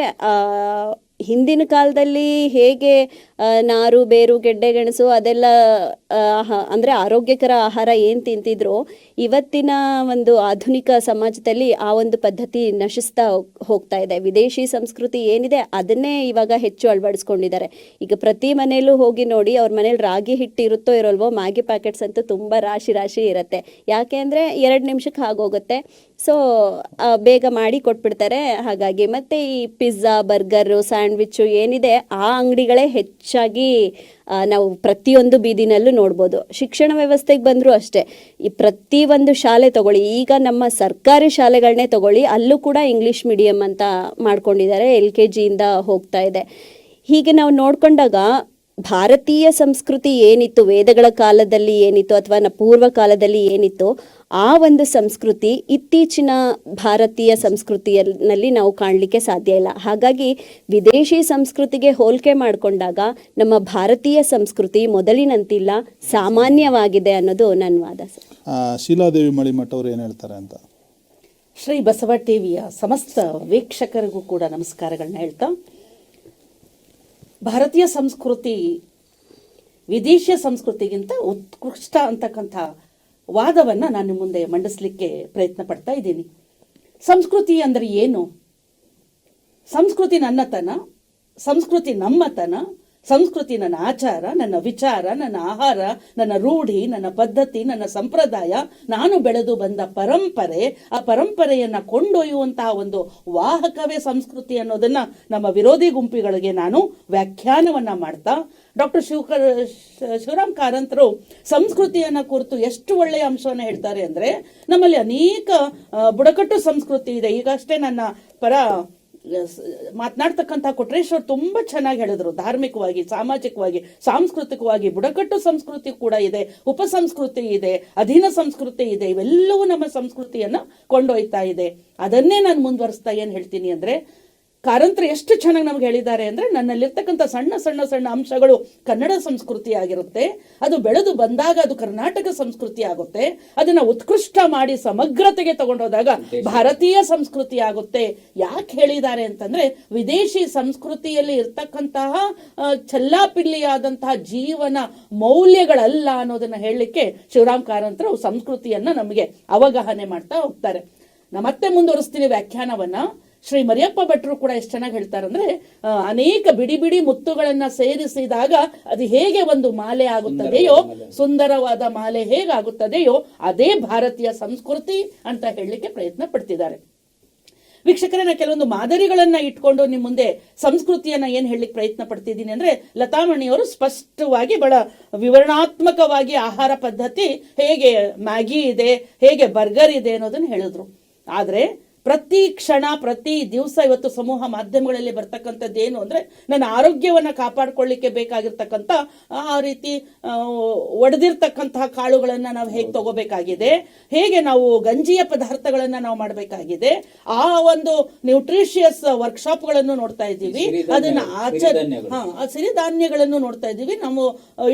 ಹಿಂದಿನ ಕಾಲದಲ್ಲಿ ಹೇಗೆ ಆ, ನಾರು, ಬೇರು, ಗೆಡ್ಡೆ, ಗೆಣಸು ಅದೆಲ್ಲ ಅಂದರೆ ಆರೋಗ್ಯಕರ ಆಹಾರ ಏನು ತಿಂತಿದ್ರು ಇವತ್ತಿನ ಒಂದು ಆಧುನಿಕ ಸಮಾಜದಲ್ಲಿ ಆ ಒಂದು ಪದ್ಧತಿ ನಶಿಸ್ತಾ ಹೋಗ್- ಹೋಗ್ತಾ ಇದೆ. ವಿದೇಶಿ ಸಂಸ್ಕೃತಿ ಏನಿದೆ ಅದನ್ನೇ ಇವಾಗ ಹೆಚ್ಚು ಅಳವಡಿಸ್ಕೊಂಡಿದ್ದಾರೆ. ಈಗ ಪ್ರತಿ ಮನೆಯಲ್ಲೂ ಹೋಗಿ ನೋಡಿ ಅವ್ರ ಮನೇಲಿ ರಾಗಿ ಹಿಟ್ಟು ಇರುತ್ತೋ ಇರೋಲ್ವೋ ಮ್ಯಾಗಿ ಪ್ಯಾಕೆಟ್ಸ್ ಅಂತೂ ತುಂಬ ರಾಶಿ ರಾಶಿ ಇರುತ್ತೆ. ಯಾಕೆ ಅಂದರೆ ಎರಡು ನಿಮಿಷಕ್ಕೆ ಆಗೋಗುತ್ತೆ ಸೊ ಬೇಗ ಮಾಡಿ ಕೊಟ್ಬಿಡ್ತಾರೆ. ಹಾಗಾಗಿ ಮತ್ತು ಈ ಪಿಜ್ಜಾ, ಬರ್ಗರು, ಸ್ಯಾಂಡ್ವಿಚ್ಚು ಏನಿದೆ ಆ ಅಂಗಡಿಗಳೇ ಹೆಚ್ಚಾಗಿ ನಾವು ಪ್ರತಿಯೊಂದು ಬೀದಿನಲ್ಲೂ ನೋಡ್ಬೋದು. ಶಿಕ್ಷಣ ವ್ಯವಸ್ಥೆಗೆ ಬಂದರೂ ಅಷ್ಟೇ, ಈ ಪ್ರತಿಯೊಂದು ಶಾಲೆ ತಗೊಳ್ಳಿ, ಈಗ ನಮ್ಮ ಸರ್ಕಾರಿ ಶಾಲೆಗಳನ್ನೇ ತಗೊಳ್ಳಿ, ಅಲ್ಲೂ ಕೂಡ ಇಂಗ್ಲೀಷ್ ಮೀಡಿಯಂ ಅಂತ ಮಾಡ್ಕೊಂಡಿದ್ದಾರೆ ಎಲ್ ಕೆ ಜಿಯಿಂದ ಹೋಗ್ತಾ ಇದೆ. ಹೀಗೆ ನಾವು ನೋಡ್ಕೊಂಡಾಗ ಭಾರತೀಯ ಸಂಸ್ಕೃತಿ ಏನಿತ್ತು ವೇದಗಳ ಕಾಲದಲ್ಲಿ ಏನಿತ್ತು ಅಥವಾ ನ ಪೂರ್ವ ಕಾಲದಲ್ಲಿ ಏನಿತ್ತು ಆ ಒಂದು ಸಂಸ್ಕೃತಿ ಇತ್ತೀಚಿನ ಭಾರತೀಯ ಸಂಸ್ಕೃತಿಯಲ್ಲಿ ನಾವು ಕಾಣಲಿಕ್ಕೆ ಸಾಧ್ಯ ಇಲ್ಲ. ಹಾಗಾಗಿ ವಿದೇಶಿ ಸಂಸ್ಕೃತಿಗೆ ಹೋಲಿಕೆ ಮಾಡಿಕೊಂಡಾಗ ನಮ್ಮ ಭಾರತೀಯ ಸಂಸ್ಕೃತಿ ಮೊದಲಿನಂತಿಲ್ಲ ಸಾಮಾನ್ಯವಾಗಿದೆ ಅನ್ನೋದು ನನ್ನ ವಾದ ಶೀಲಾದೇವಿ ಮಳಿಮಠ ಅವರು ಏನು ಹೇಳ್ತಾರೆ ಅಂತ? ಶ್ರೀ ಬಸವ ಟಿವಿಯ ಸಮಸ್ತ ವೀಕ್ಷಕರಿಗೂ ಕೂಡ ನಮಸ್ಕಾರಗಳನ್ನ ಹೇಳ್ತಾ ಭಾರತೀಯ ಸಂಸ್ಕೃತಿ, ವಿದೇಶಿಯ ಸಂಸ್ಕೃತಿಗಿಂತ ಉತ್ಕೃಷ್ಟ ಅಂತಕ್ಕಂಥ ವಾದವನ್ನು ನಾನು ಮುಂದೆ ಮಂಡಿಸ್ಲಿಕ್ಕೆ ಪ್ರಯತ್ನ ಪಡ್ತಾ ಇದ್ದೀನಿ. ಸಂಸ್ಕೃತಿ ಅಂದರೆ ಏನು? ಸಂಸ್ಕೃತಿ ನನ್ನತನ, ಸಂಸ್ಕೃತಿ ನಮ್ಮತನ ಸಂಸ್ಕೃತಿ, ನನ್ನ ಆಚಾರ, ನನ್ನ ವಿಚಾರ, ನನ್ನ ಆಹಾರ, ನನ್ನ ರೂಢಿ, ನನ್ನ ಪದ್ಧತಿ, ನನ್ನ ಸಂಪ್ರದಾಯ, ನಾನು ಬೆಳೆದು ಬಂದ ಪರಂಪರೆ, ಆ ಪರಂಪರೆಯನ್ನ ಕೊಂಡೊಯ್ಯುವಂತಹ ಒಂದು ವಾಹಕವೇ ಸಂಸ್ಕೃತಿ ಅನ್ನೋದನ್ನ ನಮ್ಮ ವಿರೋಧಿ ಗುಂಪಿಗಳಿಗೆ ನಾನು ವ್ಯಾಖ್ಯಾನವನ್ನ ಮಾಡ್ತಾ, ಡಾಕ್ಟರ್ ಶಿವಕರ್, ಶಿವರಾಮ್ ಕಾರಂತರು ಸಂಸ್ಕೃತಿಯನ್ನ ಕುರಿತು ಎಷ್ಟು ಒಳ್ಳೆಯ ಅಂಶವನ್ನ ಹೇಳ್ತಾರೆ ಅಂದ್ರೆ, ನಮ್ಮಲ್ಲಿ ಅನೇಕ ಬುಡಕಟ್ಟು ಸಂಸ್ಕೃತಿ ಇದೆ. ಈಗಷ್ಟೇ ನನ್ನ ಪರ ಮಾತನಾಡ್ತಕ್ಕಂಥ ಕೊಟ್ರೇಶ್ವರ್ ತುಂಬಾ ಚೆನ್ನಾಗಿ ಹೇಳಿದ್ರು. ಧಾರ್ಮಿಕವಾಗಿ, ಸಾಮಾಜಿಕವಾಗಿ, ಸಾಂಸ್ಕೃತಿಕವಾಗಿ, ಬುಡಕಟ್ಟು ಸಂಸ್ಕೃತಿ ಕೂಡ ಇದೆ, ಉಪಸಂಸ್ಕೃತಿ ಇದೆ, ಅಧೀನ ಸಂಸ್ಕೃತಿ ಇದೆ, ಇವೆಲ್ಲವೂ ನಮ್ಮ ಸಂಸ್ಕೃತಿಯನ್ನ ಕೊಂಡೊಯ್ತಾ ಇದೆ. ಅದನ್ನೇ ನಾನು ಮುಂದುವರಿಸ್ತಾ ಏನು ಹೇಳ್ತೀನಿ ಅಂದ್ರೆ ಕಾರಂತರು ಎಷ್ಟು ಚೆನ್ನಾಗಿ ನಮ್ಗೆ ಹೇಳಿದ್ದಾರೆ ಅಂದ್ರೆ ನನ್ನಲ್ಲಿರ್ತಕ್ಕಂಥ ಸಣ್ಣ ಸಣ್ಣ ಸಣ್ಣ ಅಂಶಗಳು ಕನ್ನಡ ಸಂಸ್ಕೃತಿ ಆಗಿರುತ್ತೆ ಅದು ಬೆಳೆದು ಬಂದಾಗ ಅದು ಕರ್ನಾಟಕ ಸಂಸ್ಕೃತಿ ಆಗುತ್ತೆ ಅದನ್ನ ಉತ್ಕೃಷ್ಟ ಮಾಡಿ ಸಮಗ್ರತೆಗೆ ತಗೊಂಡೋದಾಗ ಭಾರತೀಯ ಸಂಸ್ಕೃತಿ ಆಗುತ್ತೆ. ಯಾಕೆ ಹೇಳಿದ್ದಾರೆ ಅಂತಂದ್ರೆ ವಿದೇಶಿ ಸಂಸ್ಕೃತಿಯಲ್ಲಿ ಇರ್ತಕ್ಕಂತಹ ಚಲ್ಲಾಪಿಲ್ಲಿಯಾದಂತಹ ಜೀವನ ಮೌಲ್ಯಗಳಲ್ಲ ಅನ್ನೋದನ್ನ ಹೇಳಲಿಕ್ಕೆ ಶಿವರಾಮ್ ಕಾರಂತರು ಸಂಸ್ಕೃತಿಯನ್ನ ನಮಗೆ ಅವಗಾಹನೆ ಮಾಡ್ತಾ ಹೋಗ್ತಾರೆ. ನಾ ಮತ್ತೆ ಮುಂದುವರಿಸ್ತೀನಿ ವ್ಯಾಖ್ಯಾನವನ್ನ. ಶ್ರೀ ಮರಿಯಪ್ಪ ಭಟ್ರು ಕೂಡ ಎಷ್ಟು ಚೆನ್ನಾಗಿ ಹೇಳ್ತಾರಂದ್ರೆ ಅನೇಕ ಬಿಡಿ ಬಿಡಿ ಮುತ್ತುಗಳನ್ನ ಸೇರಿಸಿದಾಗ ಅದು ಹೇಗೆ ಒಂದು ಮಾಲೆ ಆಗುತ್ತದೆಯೋ ಸುಂದರವಾದ ಮಾಲೆ. ಹೇಗಾಗುತ್ತದೆಯೋ ಅದೇ ಭಾರತೀಯ ಸಂಸ್ಕೃತಿ ಅಂತ ಹೇಳಲಿಕ್ಕೆ ಪ್ರಯತ್ನ ಪಡ್ತಿದ್ದಾರೆ. ವೀಕ್ಷಕರನ್ನ ಕೆಲವೊಂದು ಮಾದರಿಗಳನ್ನ ಇಟ್ಕೊಂಡು ನಿಮ್ಮ ಮುಂದೆ ಸಂಸ್ಕೃತಿಯನ್ನ ಏನ್ ಹೇಳಲಿಕ್ಕೆ ಪ್ರಯತ್ನ ಪಡ್ತಿದ್ದೀನಿ ಅಂದ್ರೆ ಲತಾಮಣಿಯವರು ಸ್ಪಷ್ಟವಾಗಿ ಬಹಳ ವಿವರಣಾತ್ಮಕವಾಗಿ ಆಹಾರ ಪದ್ಧತಿ ಹೇಗೆ ಮ್ಯಾಗಿ ಇದೆ ಹೇಗೆ ಬರ್ಗರ್ ಇದೆ ಅನ್ನೋದನ್ನ ಹೇಳಿದ್ರು. ಆದ್ರೆ ಪ್ರತಿ ಕ್ಷಣ ಪ್ರತಿ ದಿವಸ ಇವತ್ತು ಸಮೂಹ ಮಾಧ್ಯಮಗಳಲ್ಲಿ ಬರ್ತಕ್ಕಂಥದ್ದು ಏನು ಅಂದ್ರೆ ನನ್ನ ಆರೋಗ್ಯವನ್ನ ಕಾಪಾಡಿಕೊಳ್ಳಿಕ್ಕೆ ಬೇಕಾಗಿರ್ತಕ್ಕಂಥ ಆ ರೀತಿ ಒಡೆದಿರ್ತಕ್ಕಂತಹ ಕಾಳುಗಳನ್ನು ನಾವು ಹೇಗೆ ತಗೋಬೇಕಾಗಿದೆ ಹೇಗೆ ನಾವು ಗಂಜಿಯ ಪದಾರ್ಥಗಳನ್ನು ನಾವು ಮಾಡಬೇಕಾಗಿದೆ ಆ ಒಂದು ನ್ಯೂಟ್ರಿಷಿಯಸ್ ವರ್ಕ್ಶಾಪ್ಗಳನ್ನು ನೋಡ್ತಾ ಇದ್ದೀವಿ. ಅದನ್ನು ಆಚರ ಸಿರಿಧಾನ್ಯಗಳು. ಹಾ ಆ ಸಿರಿಧಾನ್ಯಗಳನ್ನು ನೋಡ್ತಾ ಇದ್ದೀವಿ. ನಾವು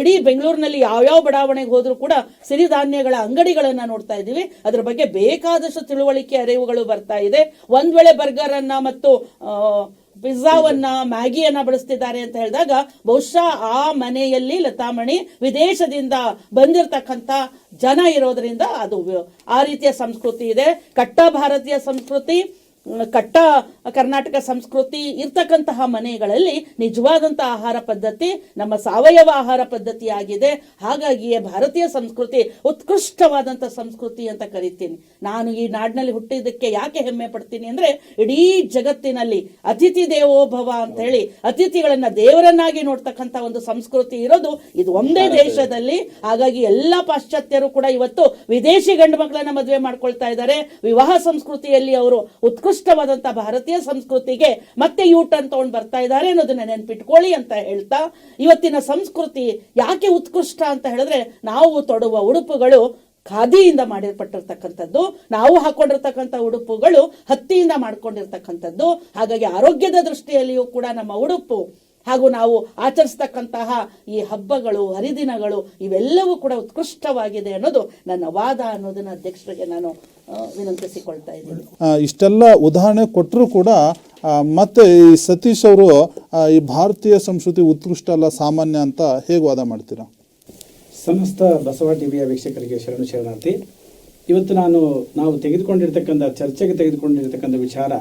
ಇಡೀ ಬೆಂಗಳೂರಿನಲ್ಲಿ ಯಾವ್ಯಾವ ಬಡಾವಣೆಗೆ ಹೋದರೂ ಕೂಡ ಸಿರಿಧಾನ್ಯಗಳ ಅಂಗಡಿಗಳನ್ನು ನೋಡ್ತಾ ಇದ್ದೀವಿ. ಅದ್ರ ಬಗ್ಗೆ ಬೇಕಾದಷ್ಟು ತಿಳುವಳಿಕೆ ಅರಿವುಗಳು ಬರ್ತಾ ಇದೆ. ಒಂದ್ ವೇಳೆ ಬರ್ಗರ್ ಅನ್ನ ಮತ್ತು ಪಿಜ್ಜಾವನ್ನ ಮ್ಯಾಗಿಯನ್ನ ಬಳಸ್ತಿದ್ದಾರೆ ಅಂತ ಹೇಳಿದಾಗ ಬಹುಶಃ ಆ ಮನೆಯಲ್ಲಿ ಲತಾಮಣಿ ವಿದೇಶದಿಂದ ಬಂದಿರತಕ್ಕಂತ ಜನ ಇರೋದ್ರಿಂದ ಅದು ಆ ರೀತಿಯ ಸಂಸ್ಕೃತಿ ಇದೆ. ಕಟ್ಟ ಭಾರತೀಯ ಸಂಸ್ಕೃತಿ ಕಟ್ಟ ಕರ್ನಾಟಕ ಸಂಸ್ಕೃತಿ ಇರ್ತಕ್ಕಂತಹ ಮನೆಗಳಲ್ಲಿ ನಿಜವಾದಂತಹ ಆಹಾರ ಪದ್ಧತಿ ನಮ್ಮ ಸಾವಯವ ಆಹಾರ ಪದ್ಧತಿ ಆಗಿದೆ ಹಾಗಾಗಿಯೇ ಭಾರತೀಯ ಸಂಸ್ಕೃತಿ ಉತ್ಕೃಷ್ಟವಾದಂಥ ಸಂಸ್ಕೃತಿ ಅಂತ ಕರಿತೀನಿ. ನಾನು ಈ ನಾಡಿನಲ್ಲಿ ಹುಟ್ಟಿದ್ದಕ್ಕೆ ಯಾಕೆ ಹೆಮ್ಮೆ ಪಡ್ತೀನಿ ಅಂದ್ರೆ ಇಡೀ ಜಗತ್ತಿನಲ್ಲಿ ಅತಿಥಿ ದೇವೋಭವ ಅಂತ ಹೇಳಿ ಅತಿಥಿಗಳನ್ನ ದೇವರನ್ನಾಗಿ ನೋಡ್ತಕ್ಕಂಥ ಒಂದು ಸಂಸ್ಕೃತಿ ಇರೋದು ಇದು ಒಂದೇ ದೇಶದಲ್ಲಿ. ಹಾಗಾಗಿ ಎಲ್ಲಾ ಪಾಶ್ಚಾತ್ಯರು ಕೂಡ ಇವತ್ತು ವಿದೇಶಿ ಗಂಡು ಮಕ್ಕಳನ್ನ ಮದುವೆ ಮಾಡ್ಕೊಳ್ತಾ ಇದ್ದಾರೆ. ವಿವಾಹ ಸಂಸ್ಕೃತಿಯಲ್ಲಿ ಅವರು ಉತ್ಕೃಷ್ಟವಾದಂತಹ ಭಾರತೀಯ ಸಂಸ್ಕೃತಿಗೆ ಮತ್ತೆ ಯೂ ಟರ್ನ್ ತಗೊಂಡು ಬರ್ತಾ ಇದ್ದಾರೆ ಅನ್ನೋದನ್ನ ನೆನ್ಪಿಟ್ಕೊಳ್ಳಿ ಅಂತ ಹೇಳ್ತಾ, ಇವತ್ತಿನ ಸಂಸ್ಕೃತಿ ಯಾಕೆ ಉತ್ಕೃಷ್ಟ ಅಂತ ಹೇಳಿದ್ರೆ ನಾವು ತೊಡುವ ಉಡುಪುಗಳು ಖಾದಿಯಿಂದ ಮಾಡಿರ್ಪಟ್ಟಿರ್ತಕ್ಕಂಥದ್ದು, ನಾವು ಹಾಕೊಂಡಿರ್ತಕ್ಕಂಥ ಉಡುಪುಗಳು ಹತ್ತಿಯಿಂದ ಮಾಡ್ಕೊಂಡಿರ್ತಕ್ಕಂಥದ್ದು, ಹಾಗಾಗಿ ಆರೋಗ್ಯದ ದೃಷ್ಟಿಯಲ್ಲಿಯೂ ಕೂಡ ನಮ್ಮ ಉಡುಪು ಹಾಗೂ ನಾವು ಆಚರಿಸ್ತಕ್ಕಂತಹ ಈ ಹಬ್ಬಗಳು ಹರಿದಿನಗಳು ಇವೆಲ್ಲವೂ ಕೂಡ ಉತ್ಕೃಷ್ಟವಾಗಿದೆ ಅನ್ನೋದು ನನ್ನ ವಾದ ಅನ್ನೋದನ್ನ ಅಧ್ಯಕ್ಷರಿಗೆ ನಾನು ವಿನಂತಿಸಿಕೊಳ್ತಾ ಇದ್ದೀನಿ. ಇಷ್ಟೆಲ್ಲ ಉದಾಹರಣೆ ಕೊಟ್ಟರು ಕೂಡ ಮತ್ತೆ ಈ ಸತೀಶ್ ಅವರು ಈ ಭಾರತೀಯ ಸಂಸ್ಕೃತಿ ಉತ್ಕೃಷ್ಟ ಅಲ್ಲ ಸಾಮಾನ್ಯ ಅಂತ ಹೇಗೆ ವಾದ ಮಾಡ್ತೀರಾ? ಸಮಸ್ತ ಬಸವ ಟಿವಿಯ ವೀಕ್ಷಕರಿಗೆ ಶರಣು ಶರಣಾರ್ಥಿ. ಇವತ್ತು ನಾನು ನಾವು ತೆಗೆದುಕೊಂಡಿರ್ತಕ್ಕಂಥ ಚರ್ಚೆಗೆ ತೆಗೆದುಕೊಂಡಿರ್ತಕ್ಕಂಥ ವಿಚಾರ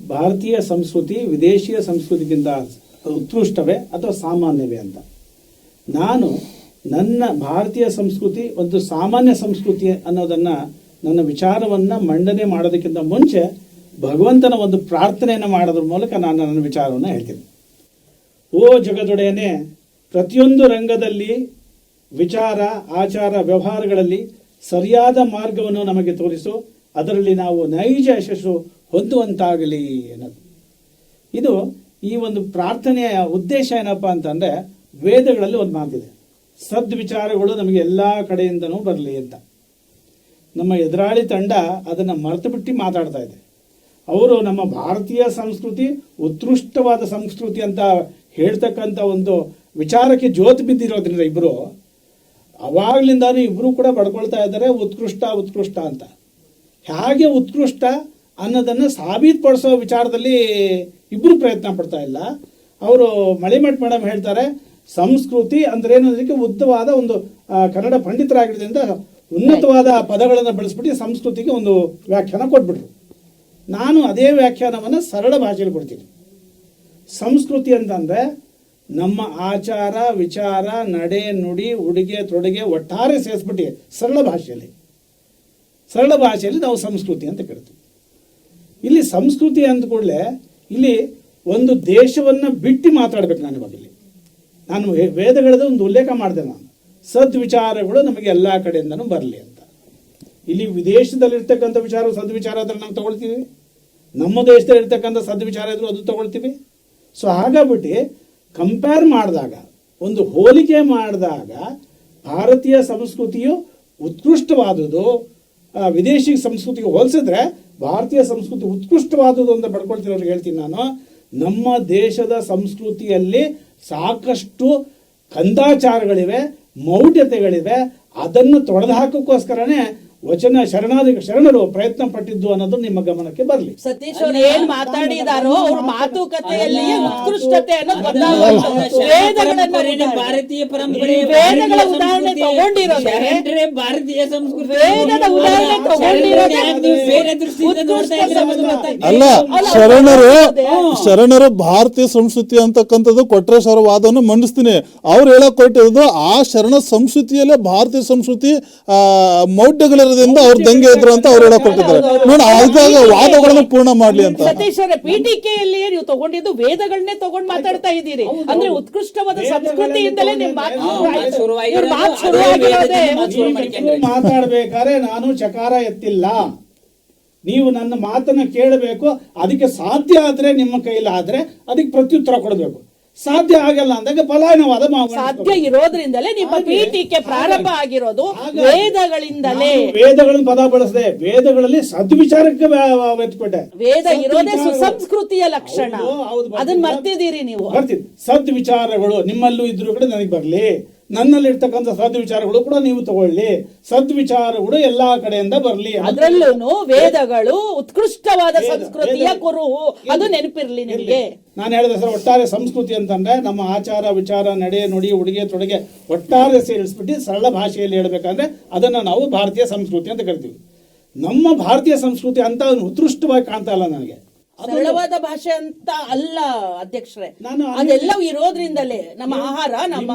ಭಾರತೀಯ ಸಂಸ್ಕೃತಿ ವಿದೇಶಿಯ ಸಂಸ್ಕೃತಿಗಿಂತ ಉತ್ಕೃಷ್ಟವೇ ಅಥವಾ ಸಾಮಾನ್ಯವೇ ಅಂತ. ನಾನು ನನ್ನ ಭಾರತೀಯ ಸಂಸ್ಕೃತಿ ಒಂದು ಸಾಮಾನ್ಯ ಸಂಸ್ಕೃತಿ ಅನ್ನೋದನ್ನು ನನ್ನ ವಿಚಾರವನ್ನು ಮಂಡನೆ ಮಾಡೋದಕ್ಕಿಂತ ಮುಂಚೆ ಭಗವಂತನ ಒಂದು ಪ್ರಾರ್ಥನೆಯನ್ನು ಮಾಡೋದ್ರ ಮೂಲಕ ನಾನು ನನ್ನ ವಿಚಾರವನ್ನು ಹೇಳ್ತೀನಿ. ಓ ಜಗದೊಡೆಯನೇ, ಪ್ರತಿಯೊಂದು ರಂಗದಲ್ಲಿ ವಿಚಾರ, ಆಚಾರ, ವ್ಯವಹಾರಗಳಲ್ಲಿ ಸರಿಯಾದ ಮಾರ್ಗವನ್ನು ನಮಗೆ ತೋರಿಸು. ಅದರಲ್ಲಿ ನಾವು ನೈಜ ಯಶಸ್ಸು ಹೊಂದುವಂತಾಗಲಿ ಅನ್ನೋದು. ಇದು ಈ ಒಂದು ಪ್ರಾರ್ಥನೆಯ ಉದ್ದೇಶ ಏನಪ್ಪಾ ಅಂತಂದ್ರೆ ವೇದಗಳಲ್ಲಿ ಒಂದು ಮಾತಿದೆ. ಸದ್ವಿಚಾರಗಳು ನಮಗೆ ಎಲ್ಲಾ ಕಡೆಯಿಂದನೂ ಬರಲಿ ಅಂತ. ನಮ್ಮ ಎದುರಾಳಿ ತಂಡ ಅದನ್ನ ಮರೆತು ಬಿಟ್ಟು ಮಾತಾಡ್ತಾ ಇದೆ. ಅವರು ನಮ್ಮ ಭಾರತೀಯ ಸಂಸ್ಕೃತಿ, ಉತ್ಕೃಷ್ಟವಾದ ಸಂಸ್ಕೃತಿ ಅಂತ ಹೇಳ್ತಕ್ಕಂಥ ಒಂದು ವಿಚಾರಕ್ಕೆ ಜ್ಯೋತಿ ಬಿದ್ದಿರೋದ್ರಿಂದ ಇಬ್ಬರು ಅವಾಗ್ಲಿಂದಾನು ಇಬ್ರು ಕೂಡ ಪಡ್ಕೊಳ್ತಾ ಇದ್ದಾರೆ, ಉತ್ಕೃಷ್ಟ ಉತ್ಕೃಷ್ಟ ಅಂತ. ಹೇಗೆ ಉತ್ಕೃಷ್ಟ? ಅನ್ನೋದನ್ನ ಸಾಬೀತುಪಡಿಸೋ ವಿಚಾರದಲ್ಲಿ ಇಬ್ಬರು ಪ್ರಯತ್ನ ಪಡ್ತಾ ಇಲ್ಲ. ಅವರು ಮಳಿಮಠ್ ಮೇಡಮ್ ಹೇಳ್ತಾರೆ, ಸಂಸ್ಕೃತಿ ಅಂದ್ರೆ ಏನು ಅದಕ್ಕೆ ಉದ್ದವಾದ ಒಂದು ಕನ್ನಡ ಪಂಡಿತರಾಗಿರೋದ್ರಿಂದ ಉನ್ನತವಾದ ಪದಗಳನ್ನು ಬಳಸ್ಬಿಟ್ಟು ಸಂಸ್ಕೃತಿಗೆ ಒಂದು ವ್ಯಾಖ್ಯಾನ ಕೊಟ್ಬಿಟ್ರು. ನಾನು ಅದೇ ವ್ಯಾಖ್ಯಾನವನ್ನು ಸರಳ ಭಾಷೆಯಲ್ಲಿ ಕೊಡ್ತೀನಿ. ಸಂಸ್ಕೃತಿ ಅಂತಂದ್ರೆ ನಮ್ಮ ಆಚಾರ, ವಿಚಾರ, ನಡೆ, ನುಡಿ, ಉಡುಗೆ, ತೊಡುಗೆ ಒಟ್ಟಾರೆ ಸೇರಿಸ್ಬಿಟ್ಟು ಸರಳ ಭಾಷೆಯಲ್ಲಿ. ಸರಳ ಭಾಷೆಯಲ್ಲಿ ನಾವು ಸಂಸ್ಕೃತಿ ಅಂತ ಕರಿತೀವಿ. ಇಲ್ಲಿ ಸಂಸ್ಕೃತಿ ಅಂದ ಕೂಡಲೇ ಇಲ್ಲಿ ಒಂದು ದೇಶವನ್ನ ಬಿಟ್ಟು ಮಾತಾಡ್ಬೇಕು ನಾನು ಇವಾಗ ಇಲ್ಲಿ. ನಾನು ವೇದಗಳದ ಒಂದು ಉಲ್ಲೇಖ ಮಾಡಿದೆ ನಾನು. ಸದ್ವಿಚಾರಗಳು ನಮಗೆ ಎಲ್ಲ ಕಡೆಯಿಂದನೂ ಬರಲಿ ಅಂತ. ಇಲ್ಲಿ ವಿದೇಶದಲ್ಲಿರ್ತಕ್ಕಂಥ ವಿಚಾರ ಸದ್ವಿಚಾರ ಆದ್ರೆ ನಾವು ತಗೊಳ್ತೀವಿ. ನಮ್ಮ ದೇಶದಲ್ಲಿ ಇರ್ತಕ್ಕಂಥ ಸದ್ವಿಚಾರ ಇದ್ರು ಅದು ತಗೊಳ್ತೀವಿ. ಸೊ ಹಾಗಾಗ್ಬಿಟ್ಟು ಕಂಪೇರ್ ಮಾಡಿದಾಗ, ಒಂದು ಹೋಲಿಕೆ ಮಾಡಿದಾಗ ಭಾರತೀಯ ಸಂಸ್ಕೃತಿಯು ಉತ್ಕೃಷ್ಟವಾದುದು ವಿದೇಶಿ ಸಂಸ್ಕೃತಿಗೆ ಹೋಲಿಸಿದ್ರೆ ಭಾರತೀಯ ಸಂಸ್ಕೃತಿ ಉತ್ಕೃಷ್ಟವಾದದ್ದು ಅಂತ ಪಡ್ಕೊಳ್ತಿರೋರಿಗೆ ಹೇಳ್ತೀನಿ ನಾನು. ನಮ್ಮ ದೇಶದ ಸಂಸ್ಕೃತಿಯಲ್ಲಿ ಸಾಕಷ್ಟು ಕಂದಾಚಾರಗಳಿವೆ, ಮೌಢ್ಯತೆಗಳಿವೆ. ಅದನ್ನು ತೊಡೆದು ಹಾಕೋಕ್ಕೋಸ್ಕರನೇ ವಚನ ಶರಣಾದಿ ಶರಣರು ಪ್ರಯತ್ನ ಪಟ್ಟಿದ್ದು ಅನ್ನೋದು ನಿಮ್ಮ ಗಮನಕ್ಕೆ ಬರಲಿ. ಸತೀಶ್ ಅವರು ಏನ್ ಮಾತಾಡಿದಾರೋ ಅವ್ರ ಮಾತುಕತೆಯಲ್ಲಿಯೇ ಅಲ್ಲ. ಉತ್ಕೃಷ್ಟತೆ ಅನ್ನೋದು ಭಾರತೀಯ ಪರಂಪರೆ ವೇದಗಳ ಭಾರತೀಯ ಉದಾಹರಣೆ ಸಂಸ್ಕೃತಿ, ತಗೊಂಡಿರೋದೇ ಭಾರತೀಯ ಸಂಸ್ಕೃತಿ. ವೇದದ ಉದಾಹರಣೆ ಅಲ್ಲ, ತಗೊಂಡಿರೋದೇ ನೀವು ಬೇರೆ ದೃಷ್ಟಿಯಿಂದ ನೋಡ್ತಾ ಇದ್ದೀರಾ ಅಲ್ಲ ಅಲ್ಲ, ಶರಣರು ಶರಣರು ಭಾರತೀಯ ಸಂಸ್ಕೃತಿ ಅಂತಕ್ಕಂಥದ್ದು ಕೊಟ್ರೇಶ್ವರ ವಾದವನ್ನು ಮಂಡಿಸ್ತೀನಿ. ಅವ್ರು ಹೇಳಕ್ ಕೊಟ್ಟಿರೋದು ಆ ಶರಣ ಸಂಸ್ಕೃತಿಯಲ್ಲೇ ಭಾರತೀಯ ಸಂಸ್ಕೃತಿ ಆ, ಮೌಢ್ಯಗಳಿರೋದ್ರಿಂದ ಅವ್ರು ದಂಗೆ ಇದ್ರು ಅಂತ ಅವ್ರು ಹೇಳಕ್ ಕೊಟ್ಟಿದ್ದಾರೆ ನೋಡಿ ಆಗಾಗ ವಾದಗಳನ್ನು ಪೂರ್ಣ ಮಾಡ್ಲಿ ಅಂತ. ಸತೀಶ್ ಅವರೇ ಪೀಠಿಕೆಯಲ್ಲಿಯೇ ನೀವು ತಗೊಂಡಿದ್ದು ವೇದಗಳನ್ನೇ ತಗೊಂಡ್ ಮಾತಾಡ್ತಾ ಇದ್ದೀರಿ. ಅಂದ್ರೆ ಉತ್ಕೃಷ್ಟವಾದ ಸಂಸ್ಕೃತಿಯಿಂದಲೇ ನಿಮ್ ಮಾತು. ಶುರುವಾಗಿರೋದು. ಮಾತಾಡ್ಬೇಕಾದ್ರೆ ನಾನು ಚಕಾರ ಎತ್ತಿಲ್ಲ. ನೀವು ನನ್ನ ಮಾತನ್ನ ಕೇಳಬೇಕು. ಅದಕ್ಕೆ ಸಾಧ್ಯ ಆದ್ರೆ ನಿಮ್ಮ ಕೈಲಾದ್ರೆ ಅದಕ್ಕೆ ಪ್ರತ್ಯುತ್ತರ ಕೊಡಬೇಕು. ಸಾಧ್ಯ ಆಗಲ್ಲ ಅಂದಾಗ ಪಲಾಯನವಾದ ಸಾಧ್ಯ ಇರೋದ್ರಿಂದಲೇ ನಿಮ್ಮ ಪೀಠಿಕೆ ಪ್ರಾರಂಭ ಆಗಿರೋದು ವೇದಗಳಿಂದಲೇ. ನಾನು ವೇದಗಳನ್ನು ಪದ ಬಳಸದೆ ವೇದಗಳಲ್ಲಿ ಸದ್ವಿಚಾರಕ್ಕೆ ವ್ಯಕ್ತಪಟ್ಟೆ. ವೇದ ಇರೋದೇ ಸುಸಂಸ್ಕೃತಿಯ ಲಕ್ಷಣ. ಅದನ್ನ ಮರ್ತಿದ್ದೀರಿ ನೀವು. ಬರ್ತೀನಿ. ಸದ್ವಿಚಾರಗಳು ನಿಮ್ಮಲ್ಲೂ ಇದ್ರು ಕೂಡ ನನಗೆ ಬರಲಿ. ನನ್ನಲ್ಲಿರ್ತಕ್ಕಂಥ ಸದ್ವಿಚಾರಗಳು ಕೂಡ ನೀವು ತಗೊಳ್ಳಿ. ಸದ್ವಿಚಾರಗಳು ಎಲ್ಲಾ ಕಡೆಯಿಂದ ಬರಲಿ. ಅದರಲ್ಲೂ ವೇದಗಳು ಉತ್ಕೃಷ್ಟವಾದ ವೇದ- ಸಂಸ್ಕೃತಿಯ ಕುರು. ಅದು ನೆನಪಿರ್ಲಿ ನಿಮಗೆ. ನಾನು ಹೇಳಿದೆ ಸರ್ ಒಟ್ಟಾರೆ ಸಂಸ್ಕೃತಿ ಅಂತಂದ್ರೆ ನಮ್ಮ ಆಚಾರ ವಿಚಾರ ನಡೆ ನುಡಿ ಉಡುಗೆ ತೊಡುಗೆ ಒಟ್ಟಾರೆ ಸೇರಿಸ್ಬಿಟ್ಟು ಸರಳ ಭಾಷೆಯಲ್ಲಿ ಹೇಳ್ಬೇಕಂದ್ರೆ ಅದನ್ನ ನಾವು ಭಾರತೀಯ ಸಂಸ್ಕೃತಿ ಅಂತ ಕರಿತೀವಿ. ನಮ್ಮ ಭಾರತೀಯ ಸಂಸ್ಕೃತಿ ಅಂತ ಉತ್ಕೃಷ್ಟವಾಗಿ ಕಾಣ್ತಾ ಇಲ್ಲ ನನಗೆ. ಸರಳವಾದ ಭಾಷೆ ಅಂತ ಅಲ್ಲ ಅಧ್ಯಕ್ಷರೇ. ಅದೆಲ್ಲವೂ ಇರೋದ್ರಿಂದಲೇ ನಮ್ಮ ಆಹಾರ ನಮ್ಮ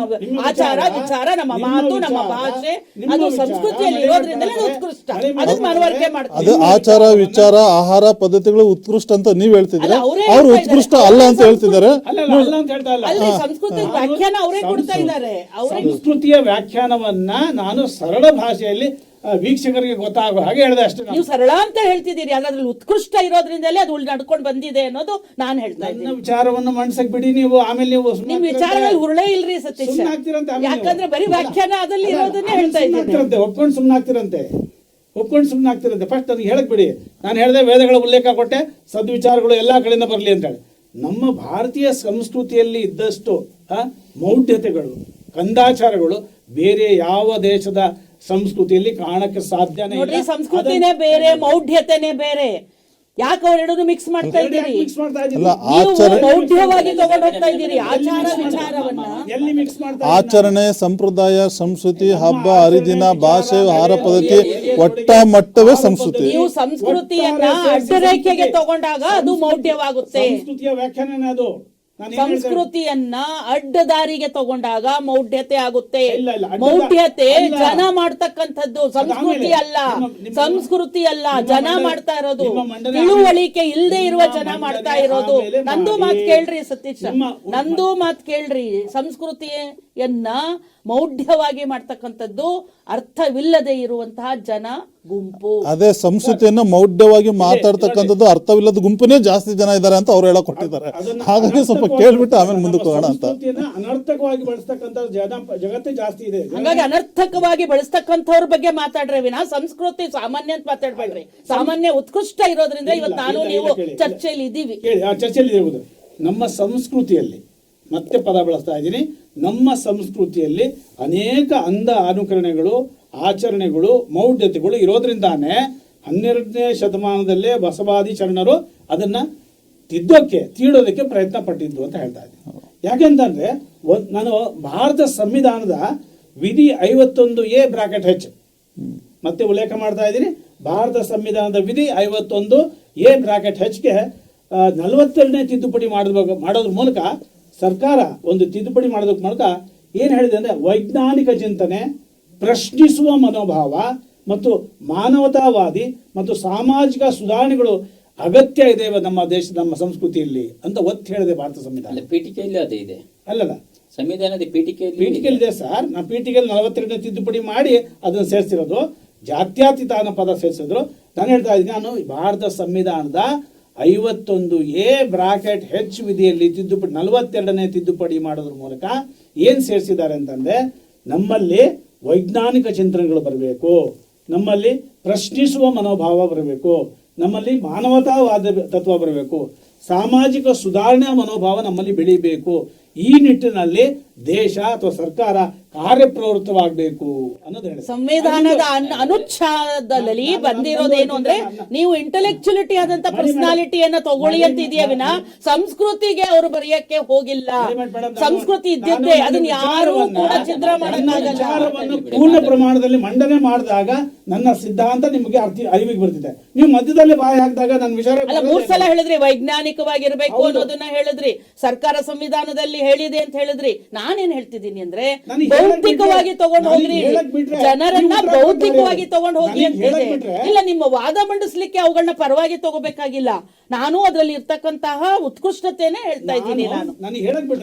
ಆಚಾರ ವಿಚಾರ, ನಮ್ಮ ಮಾತು ನಮ್ಮ ಭಾಷೆ ಅದು ಸಂಸ್ಕೃತಿಯಲ್ಲಿ ಇರೋದ್ರಿಂದಲೇ ಉತ್ಕೃಷ್ಟ. ಅದಕ್ಕೆ ಮನವರಿಕೆ ಮಾಡ್ತಾರೆ. ಅದು ಆಚಾರ ವಿಚಾರ ಆಹಾರ ಪದ್ಧತಿಗಳು ಉತ್ಕೃಷ್ಟ ಅಂತ ನೀವ್ ಹೇಳ್ತಿದ್ರೆ ಅವ್ರೇ ಅವ್ರು ಉತ್ಕೃಷ್ಟ ಅಲ್ಲ ಅಂತ ಹೇಳ್ತಿದ್ದಾರೆ. ಅಲ್ಲ ಅಲ್ಲ, ಅಲ್ಲ ಅಂತ ಹೇಳ್ತಾ ಇಲ್ಲ. ಅಲ್ಲಿ ಸಂಸ್ಕೃತಿ ವ್ಯಾಖ್ಯಾನ ಅವರೇ ಕೊಡ್ತಾ ಇದ್ದಾರೆ. ಅವರೇ ಸಂಸ್ಕೃತಿಯ ವ್ಯಾಖ್ಯಾನವನ್ನ ನಾನು ಸರಳ ಭಾಷೆಯಲ್ಲಿ ವೀಕ್ಷಕರಿಗೆ ಗೊತ್ತಾಗುವ ಹಾಗೆ ಹೇಳಿದೆ ಅಷ್ಟೇ ನಾನು. ನೀವು ಸರಳ ಅಂತ ಹೇಳ್ತಿದ್ದೀರಿ. ಆದ್ರೆ ಅದ್ರಲ್ಲಿ ಉತ್ಕೃಷ್ಟ ಇರೋದ್ರಿಂದಲೇ ಅದು ನಡ್ಕೊಂಡು ಬಂದಿದೆ ಅನ್ನೋದು ನಾನು ಹೇಳ್ತಾ ನನ್ನ ಇದ್ದೀನಿ. ವಿಚಾರವನ್ನು ಮಂಡ್ಸಕ್ ಬಿಡಿ ನೀವು ಆಮೇಲೆ ನೀವು ಸುಮ್ನೆ ನಿಮ್. ವಿಚಾರದಲ್ಲಿ ಹುರುಳೇ ಇಲ್ರಿ ಸತೀಶ್. ಸುಮ್ನೆ ಆಗ್ತೀರಂತೆ ಆಮೇಲೆ ನೀವು. ಯಾಕಂದ್ರೆ ಬರೀ ವ್ಯಾಖ್ಯಾನ ಅದಲ್ಲಿ ಇರೋದನ್ನೇ ಹೇಳ್ತಾ ಸುಮ್ನೆ ಇದ್ದೀನಿ. ಆಗ್ತೀರಂತೆ ಒಪ್ಕೊಂಡು ಸುಮ್ಮನೆ ಆಗ್ತಿರಂತೆ. ಒಪ್ಕೊಂಡು ಸುಮ್ಮನೆ ಆಗ್ತಿರಂತೆ. ಫಸ್ಟ್ ಅದನ್ನ ಹೇಳಕ್ ಬಿಡಿ. ನಾನು ಹೇಳಿದೆ ವೇದಗಳ ಉಲ್ಲೇಖ ಕೊಟ್ಟೆ ಸದ್ವಿಚಾರಗಳು ಎಲ್ಲಾ ಕಡೆಯಿಂದ ಬರಲಿ ಅಂತ ಹೇಳಿ. ನಮ್ಮ ಭಾರತೀಯ ಸಂಸ್ಕೃತಿಯಲ್ಲಿ ಇದ್ದಷ್ಟು ಆ, ಮೌಢ್ಯತೆಗಳು ಕಂದಾಚಾರಗಳು ಬೇರೆ ಯಾವ ದೇಶದ ಸಂಸ್ಕೃತಿಯಲ್ಲಿ ಕಾಣಕ್ಕೆ ಸಾಧ್ಯನೇ. ನೋಡ್ರಿ ಸಂಸ್ಕೃತಿನೇ ಬೇರೆ ಮೌಢ್ಯತೆನೇ ಬೇರೆ. ಯಾಕೆ ಅವರೆರಡನ್ನು ಮಿಕ್ಸ್ ಮಾಡ್ತಾ ಇದ್ದೀರಿ? ಮಿಕ್ಸ್ ಮಾಡ್ತಾ? ಅಲ್ಲ, ಆಚರಣೆ- ಮೌಢ್ಯವಾಗಿ ತಗೊಂಡು ಹೋಗ್ತಾ ಇದ್ದೀರಿ ಆಚಾರ ವಿಚಾರವನ್ನ. ಎಲ್ಲಿ ಮಿಕ್ಸ್ ಮಾಡ್ತಾ ಆಚರಣೆ ಸಂಪ್ರದಾಯ ಸಂಸ್ಕೃತಿ ಹಬ್ಬ ಹರಿದಿನ ಭಾಷೆ ಆಹಾರ ಪದ್ಧತಿ ಒಟ್ಟ ಮಟ್ಟವೇ ಸಂಸ್ಕೃತಿ. ನೀವು ಸಂಸ್ಕೃತಿಯನ್ನ ಅಡ್ಡರೇಖೆಗೆ ತಗೊಂಡಾಗ ಅದು ಮೌಢ್ಯವಾಗುತ್ತೆ. ಸಂಸ್ಕೃತಿಯ ವ್ಯಾಖ್ಯಾನನೇ ಅದು? ಸಂಸ್ಕೃತಿಯನ್ನ ಅಡ್ಡ ದಾರಿಗೆ ತಗೊಂಡಾಗ ಮೌಢ್ಯತೆ ಆಗುತ್ತೆ. ಮೌಢ್ಯತೆ ಜನ ಮಾಡ್ತಕ್ಕಂಥದ್ದು ಸಂಸ್ಕೃತಿ ಅಲ್ಲ. ಸಂಸ್ಕೃತಿ ಅಲ್ಲ. ಜನ ಮಾಡ್ತಾ ಇರೋದು. ತಿಳುವಳಿಕೆ ಇಲ್ಲದೆ ಇರುವ ಜನ ಮಾಡ್ತಾ ಇರೋದು. ನಂದು. ಮಾತು ಕೇಳ್ರಿ ಸತೀಶ್. ನಂದು ಮಾತು ಕೇಳ್ರಿ. ಸಂಸ್ಕೃತಿಯನ್ನ ಮೌಢ್ಯವಾಗಿ ಮಾಡ್ತಕ್ಕಂಥದ್ದು ಅರ್ಥವಿಲ್ಲದೆ ಇರುವಂತಹ ಜನ ಗುಂಪು. ಅದೇ ಸಂಸ್ಕೃತಿಯನ್ನ ಮೌಢ್ಯವಾಗಿ ಮಾತಾಡ್ತಕ್ಕಂಥದ್ದು ಅರ್ಥವಿಲ್ಲದ ಗುಂಪನೇ ಜಾಸ್ತಿ ಜನ ಇದ್ದಾರೆ ಅಂತ ಅವ್ರು ಹೇಳಕ್ ಕೊಟ್ಟಿದ್ದಾರೆ ಹಾಗಾಗಿ ಸ್ವಲ್ಪ ಅನರ್ಥಕವಾಗಿ- ಕೇಳ್ಬಿಟ್ಟು ಆಮೇಲೆ ಮುಂದಕ್ಕೆ ಹೋಗೋಣ ಅಂತ. ಅನರ್ಥಕವಾಗಿ ಬಳಸ್ತಕ್ಕಂಥ ಜಗತ್ತೇ ಜಾಸ್ತಿ ಇದೆ. ಹಾಗಾಗಿ ಅನರ್ಥಕವಾಗಿ ಬಳಸ್ತಕ್ಕಂಥವ್ರ ಬಗ್ಗೆ ಮಾತಾಡ್ರೆ ವಿನಾ. ಸಂಸ್ಕೃತಿ ಸಾಮಾನ್ಯ ಅಂತ ಮಾತಾಡ್ಬೇಡ್ರಿ. ಸಾಮಾನ್ಯ ಉತ್ಕೃಷ್ಟ ಇರೋದ್ರಿಂದ ಇವತ್ತು ನಾನು ನೀವು ಚರ್ಚೆಯಲ್ಲಿ ಇದ್ದೀವಿ. ಆ ಚರ್ಚೆಯಲ್ಲಿ ನಮ್ಮ ಸಂಸ್ಕೃತಿಯಲ್ಲಿ ಮತ್ತೆ ಪದ ಬಳಸ್ತಾ ಇದ್ದೀನಿ. ನಮ್ಮ ಸಂಸ್ಕೃತಿಯಲ್ಲಿ ಅನೇಕ ಅಂಧ ಅನುಕರಣೆಗಳು, ಆಚರಣೆಗಳು, ಮೌಢ್ಯತೆಗಳು ಇರೋದ್ರಿಂದಾನೇ ಹನ್ನೆರಡನೇ ಶತಮಾನದಲ್ಲೇ ಬಸವಾದಿ ಶರಣರು ಅದನ್ನ ತಿದ್ದೋಕೆ, ತೀಡೋದಕ್ಕೆ ಪ್ರಯತ್ನ ಪಟ್ಟಿದ್ದು ಅಂತ ಹೇಳ್ತಾ ಇದ್ದೀನಿ. ಯಾಕೆಂತಂದ್ರೆ ನಾನು ಭಾರತ ಸಂವಿಧಾನದ ವಿಧಿ ಐವತ್ತೊಂದು ಎ ಬ್ರಾಕೆಟ್ ಹೆಚ್. ಮತ್ತೆ ಉಲ್ಲೇಖ ಮಾಡ್ತಾ ಇದ್ದೀನಿ. ಭಾರತ ಸಂವಿಧಾನದ ವಿಧಿ ಐವತ್ತೊಂದು ಎ ಬ್ರಾಕೆಟ್ ಹೆಚ್ಗೆ ನಲವತ್ತೆರಡನೇ ತಿದ್ದುಪಡಿ ಮಾಡಬೇಕು ಮಾಡೋದ್ರ ಮೂಲಕ ಸರ್ಕಾರ ಒಂದು ತಿದ್ದುಪಡಿ ಮಾಡೋದಕ್ಕೆ ಮೂಲಕ ಏನು ಹೇಳಿದೆ ಅಂದ್ರೆ ವೈಜ್ಞಾನಿಕ ಚಿಂತನೆ ಪ್ರಶ್ನಿಸುವ ಮನೋಭಾವ ಮತ್ತು ಮಾನವತಾವಾದಿ ಮತ್ತು ಸಾಮಾಜಿಕ ಸುಧಾರಣೆಗಳು ಅಗತ್ಯ ಇದೆ ನಮ್ಮ ದೇಶ ನಮ್ಮ ಸಂಸ್ಕೃತಿಯಲ್ಲಿ ಅಂತ ಒತ್ತಿ ಹೇಳಿದೆ ಭಾರತ ಸಂವಿಧಾನ. ಪೀಠಿಕೆಯಲ್ಲಿ ಅದೇ ಇದೆ. ಅಲ್ಲಲ್ಲ. ಸಂವಿಧಾನದ ಪೀಠಿಕೆಯಲ್ಲಿ ಪೀಠಿಕೆಯಲ್ಲಿ ಇದೆ ಸರ್. ನಾ ಪೀಠಿಕೆಯಲ್ಲಿ ನಲವತ್ತೆರಡನೇ ತಿದ್ದುಪಡಿ ಮಾಡಿ ಅದನ್ನು ಸೇರಿಸಿರೋದು. ಜಾತ್ಯತೀತ ಅನ್ನೋ ಪದ ಸೇರಿಸಿದ್ರು. ನಾನು ಹೇಳ್ತಾ ಇದ್ದೀನಿ ನಾನು ಭಾರತ ಸಂವಿಧಾನದ ಐವತ್ತೊಂದು ಎ ಬ್ರಾಕೆಟ್ ಹೆಚ್ ವಿಧಿಯಲ್ಲಿ ತಿದ್ದುಪಡಿ, ನಲವತ್ತೆರಡನೇ ತಿದ್ದುಪಡಿ ಮಾಡೋದ್ರ ಮೂಲಕ ಏನು ಸೇರಿಸಿದ್ದಾರೆ ಅಂತಂದ್ರೆ, ನಮ್ಮಲ್ಲಿ ವೈಜ್ಞಾನಿಕ ಚಿಂತನೆಗಳು ಬರಬೇಕು, ನಮ್ಮಲ್ಲಿ ಪ್ರಶ್ನಿಸುವ ಮನೋಭಾವ ಬರಬೇಕು, ನಮ್ಮಲ್ಲಿ ಮಾನವತಾವಾದ ತತ್ವ ಬರಬೇಕು, ಸಾಮಾಜಿಕ ಸುಧಾರಣಾ ಮನೋಭಾವ ನಮ್ಮಲ್ಲಿ ಬೆಳೀಬೇಕು, ಈ ನಿಟ್ಟಿನಲ್ಲಿ ದೇಶ ಅಥವಾ ಸರ್ಕಾರ ಕಾರ್ಯಪ್ರವೃತ್ತವಾಗಬೇಕು ಅನ್ನೋದು. ಸಂವಿಧಾನದ ಅನುಚ್ಛಾದದಲ್ಲಿ ಬಂದಿರೋದೇನು ಅಂದ್ರೆ ನೀವು ಇಂಟೆಲೆಕ್ಚುಲಿಟಿ ಆದಂತ ಪರ್ಸನಾಲಿಟಿಯನ್ನ ತಗೊಳ್ಳಿ ಅಂತ ಇದೆಯಾ ವಿನ ಸಂಸ್ಕೃತಿಗೆ ಅವರು ಬರೆಯಕ್ಕೆ ಹೋಗಿಲ್ಲ. ಸಂಸ್ಕೃತಿ ಇದ್ದಿದ್ದೆ ಅದನ್ನ ಯಾರು ಕೂಡ ಚಿತ್ರ ಪೂರ್ಣ ಪ್ರಮಾಣದಲ್ಲಿ ಮಂಡನೆ ಮಾಡಿದಾಗ ನನ್ನ ಸಿದ್ಧಾಂತ ನಿಮಗೆ ಅರ್ಥ ಅರಿವಿಗೆ ಬರ್ತಿದೆ. ನೀವು ಮಧ್ಯದಲ್ಲಿ ಬಾಯಿ ಹಾಕಿದಾಗ ನನ್ನ ವಿಚಾರ ಅಲ್ಲ ಮೂರ್ ಸಲ ಹೇಳಿದ್ರಿ ವೈಜ್ಞಾನಿಕವಾಗಿರ್ಬೇಕು. ಅನ್ನೋದನ್ನ ಹೇಳಿದ್ರಿ ಸರ್ಕಾರ ಸಂವಿಧಾನದಲ್ಲಿ ಹೇಳಿದೆ ಅಂತ ಹೇಳಿದ್ರಿ. ನಾನೇನ್ ಹೇಳ್ತಿದ್ದೀನಿ ಅಂದ್ರೆ ಭೌತಿಕವಾಗಿ ತಗೊಂಡ್ ಹೋಗ್ರಿ. ಜನರನ್ನ ಭೌತಿಕವಾಗಿ ತಗೊಂಡು ಹೋಗಿ ನನಗೆ ಅಂತ ಹೇಳಿ ಇದೆ. ಇಲ್ಲ ನಿಮ್ಮ ವಾದ ಮಂಡಿಸ್ಲಿಕ್ಕೆ ಅವುಗಳನ್ನ ಪರವಾಗಿ ತಗೋಬೇಕಾಗಿಲ್ಲ. ನಾನು ಅದ್ರಲ್ಲಿ ಇರ್ತಕ್ಕಂತಹ ಉತ್ಕೃಷ್ಟತೆನೆ ಹೇಳ್ತಾ ಇದ್ದೀನಿ ನಾನು.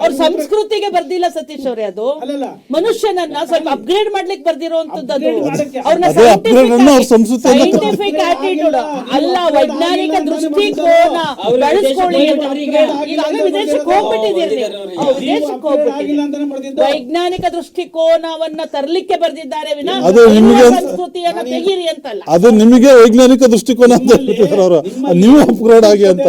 ಅವ್ರ ಸಂಸ್ಕೃತಿಗೆ ಬರ್ದಿಲ್ಲ ಸತೀಶ್ ಅವರೇ ಅದು. ಮನುಷ್ಯನನ್ನ ಸ್ವಲ್ಪ ಅಪ್ಗ್ರೇಡ್ ಮಾಡ್ಲಿಕ್ಕೆ ಮಾಡಕ್ಕೆ- ಅವ್ರನ್ನ ಸೈಂಟಿಫಿಕ್ ಆಟಿಟ್ಯೂಡ್ ಅಲ್ಲ ವೈಜ್ಞಾನಿಕ ದೃಷ್ಟಿಕೋನ ಬೆಳೆಸ್ಕೊಳ್ಳಿ ವಿದೇಶಕ್ಕೆ ಅಂತ. ಅವರಿಗೆ ಈಗಾಗಲೇ ವಿದೇಶಕ್ಕೆ ಹೋಗ್ಬಿಟ್ಟಿದ್ದೀರಿ ವಿದೇಶಕ್ಕೆ ಹೋಗ್ಬಿಟ್ಟಿದ್ದೀರಿ ವೈಜ್ಞಾನಿಕ ದೃಷ್ಟಿಕೋನವನ್ನ ತರಲಿಕ್ಕೆ ಬರೆದಿದ್ದಾರೆ ವಿನ. ಅದು ನಿಮಗೆ ಸಂಸ್ಕೃತಿಯನ್ನ ತೆಗೀರಿ ಅಂತಲ್ಲ. ಅದು ನಿಮಗೆ ವೈಜ್ಞಾನಿಕ ದೃಷ್ಟಿಕೋನ ಅಂತ ಹೇಳ್ತಿದ್ದಾರೆ ಅವರು. ನಿಮ್ಮಲ್ಲಿ ನೀವು ಅಪ್ಗ್ರೇಡ್ ಆಗಿ ಅಂತ.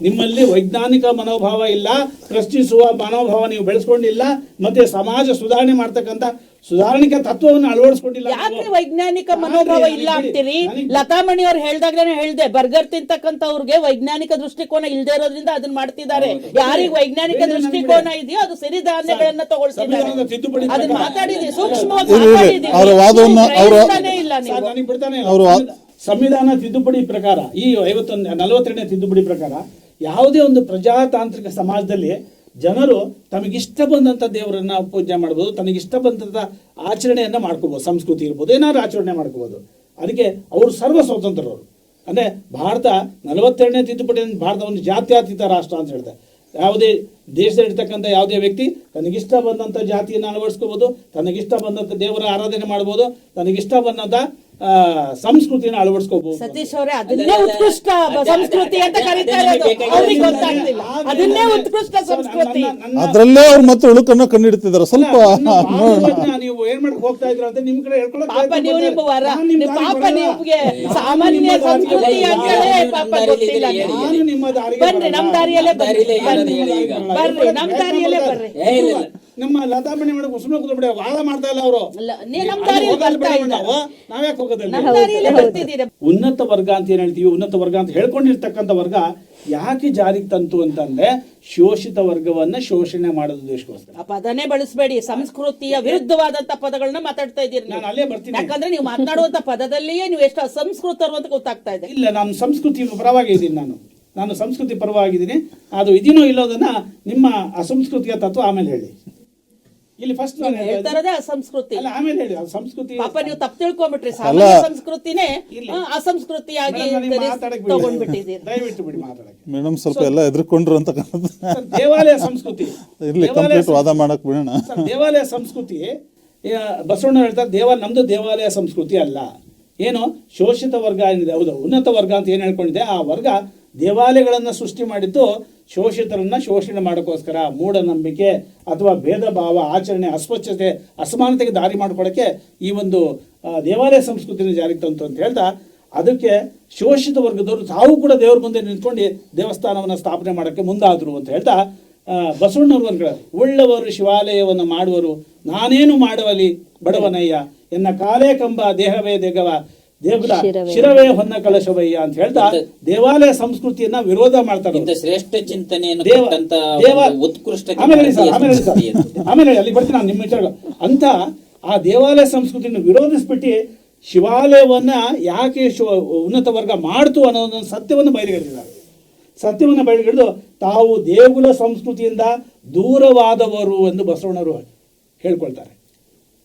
ನಿಮ್ಮಲ್ಲಿ ವೈಜ್ಞಾನಿಕ ಮನೋಭಾವ ಇಲ್ಲ ಸೃಷ್ಟಿಸುವ ಮನೋಭಾವ ನೀವು ಬೆಳೆಸ್ಕೊಂಡಿಲ್ಲ ಮತ್ತೆ ಸಮಾಜ ಸುಧಾರಣೆ ಮಾಡ್ತಕ್ಕಂತ ಸುಧಾರಣಿಕ ತತ್ವವನ್ನು ಅಳವಡಿಸ್ಕೊಂಡಿಲ್ಲ ಯಾಕೆ ವೈಜ್ಞಾನಿಕ ಮನೋಭಾವ ಇಲ್ಲ ಅಂತೀರಿ? ಲತಾಮಣಿ ಅವ್ರು ಹೇಳ್ದಾಗ್ಲೇನೆ ಹೇಳ್ದೆ ಬರ್ಗರ್ ತಿಂತಕ್ಕಂಥವ್ರಿಗೆ ವೈಜ್ಞಾನಿಕ ದೃಷ್ಟಿಕೋನ ಇಲ್ದೇ ಇರೋದ್ರಿಂದ ಅದನ್ನ ಮಾಡ್ತಿದ್ದಾರೆ. ಯಾರಿಗ ವೈಜ್ಞಾನಿಕ ದೃಷ್ಟಿಕೋನ ಇದೆಯೋ ಅದು ಸಿರಿಧಾನ್ಯಗಳನ್ನ ತಗೊಳ್ತಿದ್ದಾರೆ. ಅದನ್ನ ಮಾತಾಡಿದೀವಿ ಸೂಕ್ಷ್ಮವಾಗಿ ಅವ್ರ- ಇಲ್ಲ ಸರ್, ನೀವು ಬಿಡ್ತಾನೆ ಅವರು ಸಂವಿಧಾನ- ಸಂವಿಧಾನ ತಿದ್ದುಪಡಿ ಪ್ರಕಾರ ಈ ಐವತ್ತೊಂದು ನಲವತ್ತೆರಡನೇ ತಿದ್ದುಪಡಿ ಪ್ರಕಾರ ಯಾವುದೇ ಒಂದು ಪ್ರಜಾತಾಂತ್ರಿಕ ಸಮಾಜದಲ್ಲಿ ಜನರು ತಮಗಿಷ್ಟ ಬಂದಂಥ ದೇವರನ್ನ ಪೂಜೆ ಮಾಡ್ಬೋದು ತನಗಿಷ್ಟ ಬಂದಂಥ ಆಚರಣೆಯನ್ನ ಮಾಡ್ಕೋಬೋದು, ಸಂಸ್ಕೃತಿ ಇರ್ಬೋದು, ಏನಾದ್ರು ಆಚರಣೆ ಮಾಡ್ಕೋಬೋದು. ಅದಕ್ಕೆ ಅವರು ಸರ್ವ ಸ್ವತಂತ್ರರು. ಅಂದ್ರೆ ಭಾರತ ನಲವತ್ತೆರಡನೇ ತಿದ್ದುಪಡಿ ಭಾರತ ಒಂದು ಜಾತ್ಯಾತೀತ ರಾಷ್ಟ್ರ ಅಂತ ಹೇಳ್ತಾರೆ. ಯಾವುದೇ ದೇಶದಲ್ಲಿ ಇರ್ತಕ್ಕಂಥ ಯಾವುದೇ ವ್ಯಕ್ತಿ ತನಗಿಷ್ಟ ಬಂದಂತ ಜಾತಿಯನ್ನು ಅಳವಡಿಸ್ಕೋಬಹುದು ತನಗಿಷ್ಟ ಬಂದಂತ ದೇವರ ಆರಾಧನೆ ಮಾಡಬಹುದು ತನಗಿಷ್ಟ ಬಂದಂತ ಆ, ಸಂಸ್ಕೃತಿಯನ್ನು ಅಳವಡಿಸ್ಕೋಬಹುದು. ಸತೀಶ್ ಅವರೇ ಅದನ್ನೇ ಉತ್ಕೃಷ್ಟ ಸಂಸ್ಕೃತಿ ಅಂತ ಕರೀತಾ ಇರೋದು. ಅವ್ರಿಗೆ ಗೊತ್ತಾಗ್ತಿಲ್ಲ. ಅದನ್ನೇ ಉತ್ಕೃಷ್ಟ ಸಂಸ್ಕೃತಿ. ಅದರಲ್ಲೇ ಅವ್ರು ಮತ್ತೆ ಉಳುಕನ್ನ ಕಂಡಿಡ್ತಿದ್ದಾರೆ ಸ್ವಲ್ಪ ನೀವು ಏನ್ ಮಾಡಕ್ ಹೋಗ್ತಾ ಇದ್ರ ಅಂತ ನಿಮ್ ಕಡೆ ಹೇಳ್ಕೊಳಕ್ ಪಾಪ ನೀವು ನಿಮ್ಮ ವರ ಪಾಪ ನಿಮ್ಗೆ ಸಾಮಾನ್ಯ ಸಂಸ್ಕೃತಿ ಅಂತಲೇ ಪಾಪ ಗೊತ್ತಿಲ್ಲ? ನಾನು ನಿಮ್ಮ ದಾರಿ ಬನ್ರಿ. ನಮ್ ದಾರಿಯಲ್ಲೇ ಬರ್ರಿ. ಬರ್ರಿ ನಮ್ ದಾರಿಯಲ್ಲೇ ಬರ್ರಿ ಏ, ಲತಾ ಮಣಿ ನಮ್ಮ ಸುಮ್ಮನೆ ಕೂತ್ಬಿಡಿ ವಾದ ಮಾಡ್ತಾ ಇಲ್ಲ ಅವರು. ನಾವ್ಯಾಕೆ ಹೋಗೋದಿಲ್ಲ ಉನ್ನತ ವರ್ಗ ಅಂತ ಏನ್ ಹೇಳ್ತೀವಿ? ಉನ್ನತ ವರ್ಗ ಅಂತ ಹೇಳ್ಕೊಂಡಿರ್ತಕ್ಕಂಥ ವರ್ಗ ಯಾಕೆ ಜಾರಿಗೆ ತಂತು ಅಂತಂದ್ರೆ ಶೋಷಿತ ವರ್ಗವನ್ನ ಶೋಷಣೆ ಮಾಡೋದು ದೇಶಕ್ಕೋಸ್ಕರ ಆ ಪದನೇ ಬಳಸಬೇಡಿ. ಸಂಸ್ಕೃತಿಯ ವಿರುದ್ಧವಾದಂತ ಪದಗಳನ್ನ ಮಾತಾಡ್ತಾ ಇದ್ದೀರಿ. ನಾನು ಅಲ್ಲೇ ಬರ್ತೀನಿ. ಯಾಕಂದ್ರೆ ನೀವು ಮಾತನಾಡುವಂತ ಪದದಲ್ಲಿಯೇ ನೀವು ಎಷ್ಟು ಅಸಂಸ್ಕೃತರು ಅಂತ ಗೊತ್ತಾಗ್ತಾ ಇದೆ. ಇಲ್ಲ ನಾನು ಸಂಸ್ಕೃತಿ ಪರವಾಗಿ ಇದ್ದೀನಿ ನಾನು. ನಾನು ಸಂಸ್ಕೃತಿ ಪರವಾಗಿದ್ದೀನಿ. ಅದು ಇದೀನೋ ಇಲ್ಲೋದನ್ನ ನಿಮ್ಮ ಅಸಂಸ್ಕೃತಿಯ ತತ್ವ ಆಮೇಲೆ ಹೇಳಿ. ಇಲ್ಲಿ ಫಸ್ಟ್ ನಾನು ಹೇಳ್ತಾ ಇರೋದೇ ಅಸಂಸ್ಕೃತಿ. ಅಲ್ಲ ಆಮೇಲೆ ಹೇಳಿ ಅದು ಸಂಸ್ಕೃತಿ ಪಾಪ ನೀವು ತಪ್ಪು ತಿಳ್ಕೊಂಡ್ಬಿಟ್ರಿ ಸಾಮಾನ್ಯ ಸಂಸ್ಕೃತಿನೇ ಇಲ್ಲ. ಆ, ಅಸಂಸ್ಕೃತಿಯಾಗಿ. ತಗೊಂಡ್ಬಿಟ್ಟಿದ್ದೀರಿ. ದಯವಿಟ್ಟು ಬಿಡಿ ಮಾತಾಡಕ್ಕೆ. ಮೇಡಮ್ ಸ್ವಲ್ಪ ಎಲ್ಲ ಎದುರುಕೊಂಡ್ರು ಅಂತ ದೇವಾಲಯ ಸಂಸ್ಕೃತಿ. ಇರ್ಲಿ ದೇವಾಲಯ ಕಂಪ್ಲೀಟ್ ವಾದ ಮಾಡಕ್ ಬಿಡೋಣ. ಸರ್, ದೇವಾಲಯ ಸಂಸ್ಕೃತಿ ಬಸವಣ್ಣ ಹೇಳ್ತಾರೆ ದೇವ ನಮ್ದು ದೇವಾಲಯ ಸಂಸ್ಕೃತಿ ಅಲ್ಲ. ಏನು ಶೋಷಿತ ವರ್ಗ ಏನಿದೆ ಹೌದು ಉನ್ನತ ವರ್ಗ ಅಂತ ಏನು ಹೇಳ್ಕೊಂಡಿದೆ ಆ ವರ್ಗ ದೇವಾಲಯಗಳನ್ನ ಸೃಷ್ಟಿ ಮಾಡಿದ್ದು ಶೋಷಿತರನ್ನು ಶೋಷಣೆ ಮಾಡೋಕ್ಕೋಸ್ಕರ ಮೂಢನಂಬಿಕೆ ಅಥವಾ ಭೇದ ಭಾವ, ಆಚರಣೆ, ಅಸ್ವಚ್ಛತೆ, ಅಸಮಾನತೆಗೆ ದಾರಿ ಮಾಡ್ಕೊಳಕ್ಕೆ ಈ ಒಂದು ದೇವಾಲಯ ಸಂಸ್ಕೃತಿನ ಜಾರಿಗೆ ತಂತು ಅಂತ ಹೇಳ್ತಾ, ಅದಕ್ಕೆ ಶೋಷಿತ ವರ್ಗದವರು ತಾವು ಕೂಡ ದೇವರ ಮುಂದೆ ನಿಂತ್ಕೊಂಡು ದೇವಸ್ಥಾನವನ್ನು ಸ್ಥಾಪನೆ ಮಾಡೋಕ್ಕೆ ಮುಂದಾದರು ಅಂತ ಹೇಳ್ತಾ ಬಸವಣ್ಣವ್ರ ವರ್ಗ ಉಳ್ಳವರು ಶಿವಾಲಯವನ್ನು ಮಾಡುವರು, ನಾನೇನು ಮಾಡುವಲಿ ಬಡವನಯ್ಯ, ಎನ್ನ ಕಾಲೇ ಕಂಬ, ದೇಹವೇ ದೇಗವ ದೇಗುಲ ಶಿರವೇ. ಹೊನ್ನ ಕಳಶವಯ್ಯ ಅಂತ ಹೇಳ್ತಾ ದೇವಾಲಯ ಸಂಸ್ಕೃತಿಯನ್ನ ವಿರೋಧ ಮಾಡ್ತಾರೆ ಇಂಥ ಶ್ರೇಷ್ಠ ಚಿಂತನೆಯನ್ನು ಉತ್ಕೃಷ್ಟತೆ ಆಮೇಲೆ ಅಲ್ಲಿ ಬರ್ತೀನಿ ನಾನು ನಿಮ್ಮ ವಿಚಾರ. ಅಂತ ಆ ದೇವಾಲಯ ಸಂಸ್ಕೃತಿಯನ್ನು ವಿರೋಧಿಸ್ಬಿಟ್ಟು ಶಿವಾಲಯವನ್ನ ಯಾಕೆ ಶಿವ ಉನ್ನತ ವರ್ಗ ಮಾಡ್ತು ಅನ್ನೋದೊಂದು ಸತ್ಯವನ್ನು ಬಯಲಿಗೆಳೆದಿದ್ದಾರೆ ಸತ್ಯವನ್ನು ಬಯಲಿಗೆಳೆದು ತಾವು ದೇಗುಲ ಸಂಸ್ಕೃತಿಯಿಂದ ದೂರವಾದವರು ಎಂದು ಬಸವಣ್ಣರು ಹೇಳ್ಕೊಳ್ತಾರೆ.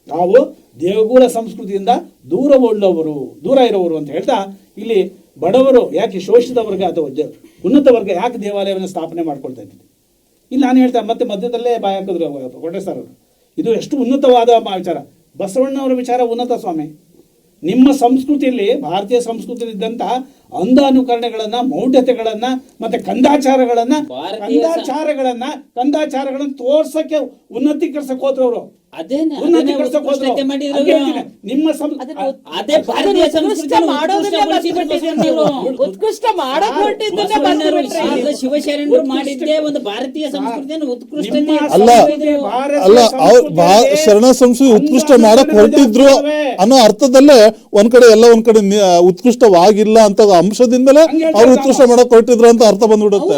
ನಾವು ದೇವಗುಲ ಸಂಸ್ಕೃತಿಯಿಂದ ದೂರ ಉಳ್ಳವರು ದೂರ ಇರುವವರು ಅಂತ ಹೇಳ್ತಾ, ಇಲ್ಲಿ ಬಡವರು ಯಾಕೆ ಶೋಷಿತ ವರ್ಗ ಅಥವಾ ಉನ್ನತ ವರ್ಗ ಯಾಕೆ ದೇವಾಲಯವನ್ನು ಸ್ಥಾಪನೆ ಮಾಡ್ಕೊಳ್ತಾ ಇದ್ದೀವಿ ಇಲ್ಲಿ ನಾನು ಹೇಳ್ತಾ ಮತ್ತೆ ಮಧ್ಯದಲ್ಲೇ ಬಾಯಿ ಹಾಕಿದ್ರು ಕೊಟ್ಟೆ ಸರ್ ಅವರು. ಇದು ಎಷ್ಟು ಉನ್ನತವಾದ ವಿಚಾರ. ಬಸವಣ್ಣವರ ವಿಚಾರ ಉನ್ನತ ಸ್ವಾಮಿ. ನಿಮ್ಮ ಸಂಸ್ಕೃತಿಯಲ್ಲಿ, ಭಾರತೀಯ ಸಂಸ್ಕೃತಿಯಲ್ಲಿ ಇದ್ದಂತಹ ಅಂಧ ಅನುಕರಣೆಗಳನ್ನ ಮೌಢ್ಯತೆಗಳನ್ನ ಮತ್ತೆ ಕಂದಾಚಾರಗಳನ್ನ ಕಂದಾಚಾರಗಳನ್ನ ಕಂದಾಚಾರಗಳನ್ನ ತೋರ್ಸಕ್ಕೆ ಉನ್ನತೀಕರಿಸಕ್ ಹೋದ್ರವರು. ನಿಮ್ಮ ಉತ್ಕೃಷ್ಟ ಶಿವಶರಣರು ಮಾಡಿದ್ದೇ ಒಂದು ಭಾರತೀಯ ಸಂಸ್ಕೃತಿಯನ್ನು ಉತ್ಕೃಷ್ಟತೆ ನಿಮ್ಮ ಅಲ್ಲ ಸಂಸ್ಕೃತಿ, ಅಲ್ಲ ಅವ್ರ ಶರಣ ಸಂಸ್ಕೃತಿ ಉತ್ಕೃಷ್ಟ ಮಾಡಕ್ ಹೊರಟಿದ್ರು ಅನ್ನೋ ಅರ್ಥದಲ್ಲೇ ಒಂದ್ ಕಡೆ ಎಲ್ಲ ಒಂದ್ ಕಡೆ ಉತ್ಕೃಷ್ಟವಾಗಿಲ್ಲ ಅಂತ ಅಂಶದಿಂದಲೇ ಅವ್ರು ಉತ್ಕೃಷ್ಟ ಮಾಡಕ್ ಹೊರಟಿದ್ರು ಅಂತ ಅರ್ಥ ಬಂದ್ಬಿಡುತ್ತೆ.